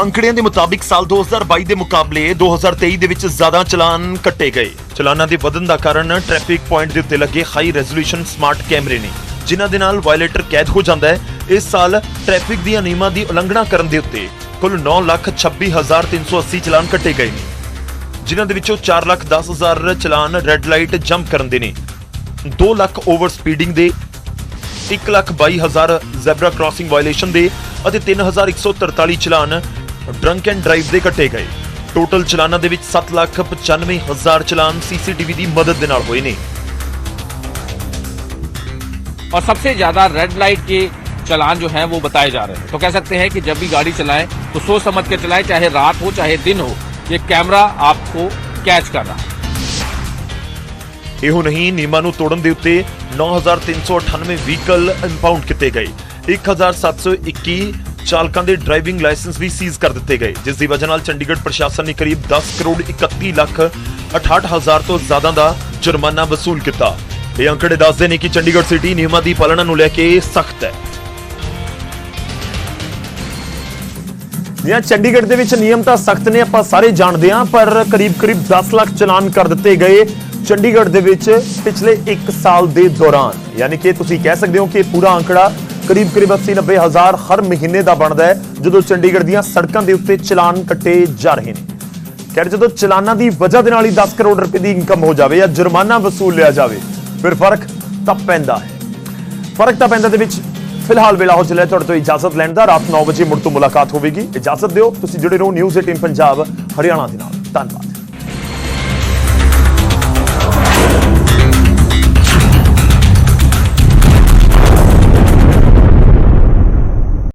[SPEAKER 1] ਅੰਕੜਿਆਂ ਦੇ ਮੁਤਾਬਿਕ ਸਾਲ 2022 ਦੇ ਮੁਕਾਬਲੇ 2023 ਦੇ ਵਿੱਚ ਜ਼ਿਆਦਾ ਚਲਾਨ ਕੱਟੇ ਗਏ। ਚਲਾਨਾਂ ਦੇ ਵਧਣ ਦਾ ਕਾਰਨ ਟ੍ਰੈਫਿਕ ਪੁਆਇੰਟ ਦੇ ਉੱਤੇ ਲੱਗੇ ਹਾਈ ਰੈਜ਼ੋਲੂਸ਼ਨ ਸਮਾਰਟ ਕੈਮਰੇ ਨੇ ਜਿਨ੍ਹਾਂ ਦੇ ਨਾਲ ਵਾਇਲੇਟਰ ਕੈਦ ਹੋ ਜਾਂਦਾ ਹੈ। ਇਸ ਸਾਲ ਟ੍ਰੈਫਿਕ ਦੀਆਂ ਨਿਯਮਾਂ ਦੀ ਉਲੰਘਣਾ ਕਰਨ ਦੇ ਉੱਤੇ ਕੁੱਲ 9,26,380 ਚਲਾਨ ਕੱਟੇ ਗਏ ਨੇ ਜਿਨ੍ਹਾਂ ਦੇ ਵਿੱਚੋਂ 4,10,000 ਚਲਾਨ ਰੈੱਡ ਲਾਈਟ ਜੰਪ ਕਰਨ ਦੇ ਨੇ। 2 ਲੱਖ ਓਵਰ ਸਪੀਡਿੰਗ ਦੇ 1,22,000 ਜ਼ੈਬਰਾ ਕ੍ਰਾਸਿੰਗ ਵਾਇਲੇਸ਼ਨ ਦੇ ਅਤੇ 3,143 ਚਲਾਨ ਡਰੰਕ ਐਂਡ ਡਰਾਈਵ ਦੇ ਕੱਟੇ ਗਏ ਟੋਟਲ ਚਲਾਨਾਂ ਦੇ ਵਿੱਚ 7,95,000 ਚਲਾਨ ਸੀਸੀਟੀਵੀ ਦੀ ਮਦਦ ਦੇ ਨਾਲ ਹੋਏ ਨੇ
[SPEAKER 12] और सबसे ज्यादा रेड लाइट के चलान जो हैं वो बताए जा रहे हैं तो कह सकते हैं कि जब भी गाड़ी चलाएं तो सोच समझ के चलाएं चाहे रात हो चाहे दिन हो ये कैमरा आपको कैच कर रहा है
[SPEAKER 1] ਇਹੋ ਨਹੀਂ ਨਿਯਮਾਂ ਨੂੰ ਤੋੜਨ ਦੇ ਉੱਤੇ 9398 ਵਹੀਕਲ ਇੰਪਾਊਂਡ ਕੀਤੇ ਗਏ 1721 ਚਾਲਕਾਂ ਦੇ ਡਰਾਈਵਿੰਗ ਲਾਇਸੈਂਸ ਵੀ ਸੀਜ਼ ਕਰ ਦਿੱਤੇ ਗਏ, ਜਿਸ ਦੀ ਵਜ੍ਹਾ ਨਾਲ ਚੰਡੀਗੜ੍ਹ ਪ੍ਰਸ਼ਾਸਨ ਨੇ ਕਰੀਬ 10 ਕਰੋੜ 31 ਲੱਖ 68 ਹਜ਼ਾਰ ਤੋਂ ਜ਼ਿਆਦਾ ਦਾ ਜੁਰਮਾਨਾ ਵਸੂਲ ਕੀਤਾ। ਇਹ ਅੰਕੜੇ ਦੱਸਦੇ ਨੇ ਕਿ ਚੰਡੀਗੜ੍ਹ ਸਿਟੀ ਨਿਯਮਾਂ ਦੀ ਪਾਲਣਾ ਨੂੰ ਲੈ ਕੇ ਸਖਤ ਹੈ। ਜਿਵੇਂ ਚੰਡੀਗੜ੍ਹ ਦੇ ਵਿੱਚ ਨਿਯਮ ਤਾਂ ਸਖਤ ਨੇ, ਆਪਾਂ ਸਾਰੇ ਜਾਣਦੇ ਹਾਂ, ਪਰ ਕਰੀਬ-ਕਰੀਬ 10 ਲੱਖ ਚਲਾਨ ਕਰ ਦਿੱਤੇ ਗਏ ਚੰਡੀਗੜ੍ਹ ਦੇ ਵਿੱਚ ਪਿਛਲੇ 1 ਸਾਲ ਦੇ ਦੌਰਾਨ। ਯਾਨੀ ਕਿ ਤੁਸੀਂ ਕਹਿ ਸਕਦੇ ਹੋ ਕਿ ਪੂਰਾ ਅੰਕੜਾ ਕਰੀਬ-ਕਰੀਬ 80-90 ਹਜ਼ਾਰ ਹਰ ਮਹੀਨੇ ਦਾ ਬਣਦਾ ਹੈ, ਜਦੋਂ ਚੰਡੀਗੜ੍ਹ ਦੀਆਂ ਸੜਕਾਂ ਦੇ ਉੱਤੇ ਚਲਾਨ ਕੱਟੇ ਜਾ ਰਹੇ ਨੇ। ਖੈਰ, ਜਦੋਂ ਚਲਾਨਾਂ ਦੀ ਵਜ੍ਹਾ ਦੇ ਨਾਲ ਹੀ 10 ਕਰੋੜ ਰੁਪਏ ਦੀ ਇਨਕਮ ਹੋ ਜਾਵੇ ਜਾਂ ਜੁਰਮਾਨਾ ਵਸੂਲ ਲਿਆ ਜਾਵੇ, ਫਿਰ ਫ਼ਰਕ ਤਾਂ ਪੈਂਦਾ ਹੈ। ਫ਼ਰਕ ਤਾਂ ਪੈਂਦਾ ਦੇ ਵਿੱਚ ਫਿਲਹਾਲ ਵੇਲਾ ਹੋ ਚੱਲਿਆ, ਤੁਹਾਡੇ ਤੋਂ ਇਜਾਜ਼ਤ ਲੈਣ ਦਾ। ਰਾਤ 9 ਵਜੇ ਮੁੜ ਤੋਂ ਮੁਲਾਕਾਤ ਹੋਵੇਗੀ। ਇਜਾਜ਼ਤ ਦਿਓ, ਤੁਸੀਂ ਜੁੜੇ ਰਹੋ ਨਿਊਜ਼ 18 ਪੰਜਾਬ, ਹਰਿਆਣਾ ਦੇ ਨਾਲ। ਧੰਨਵਾਦ।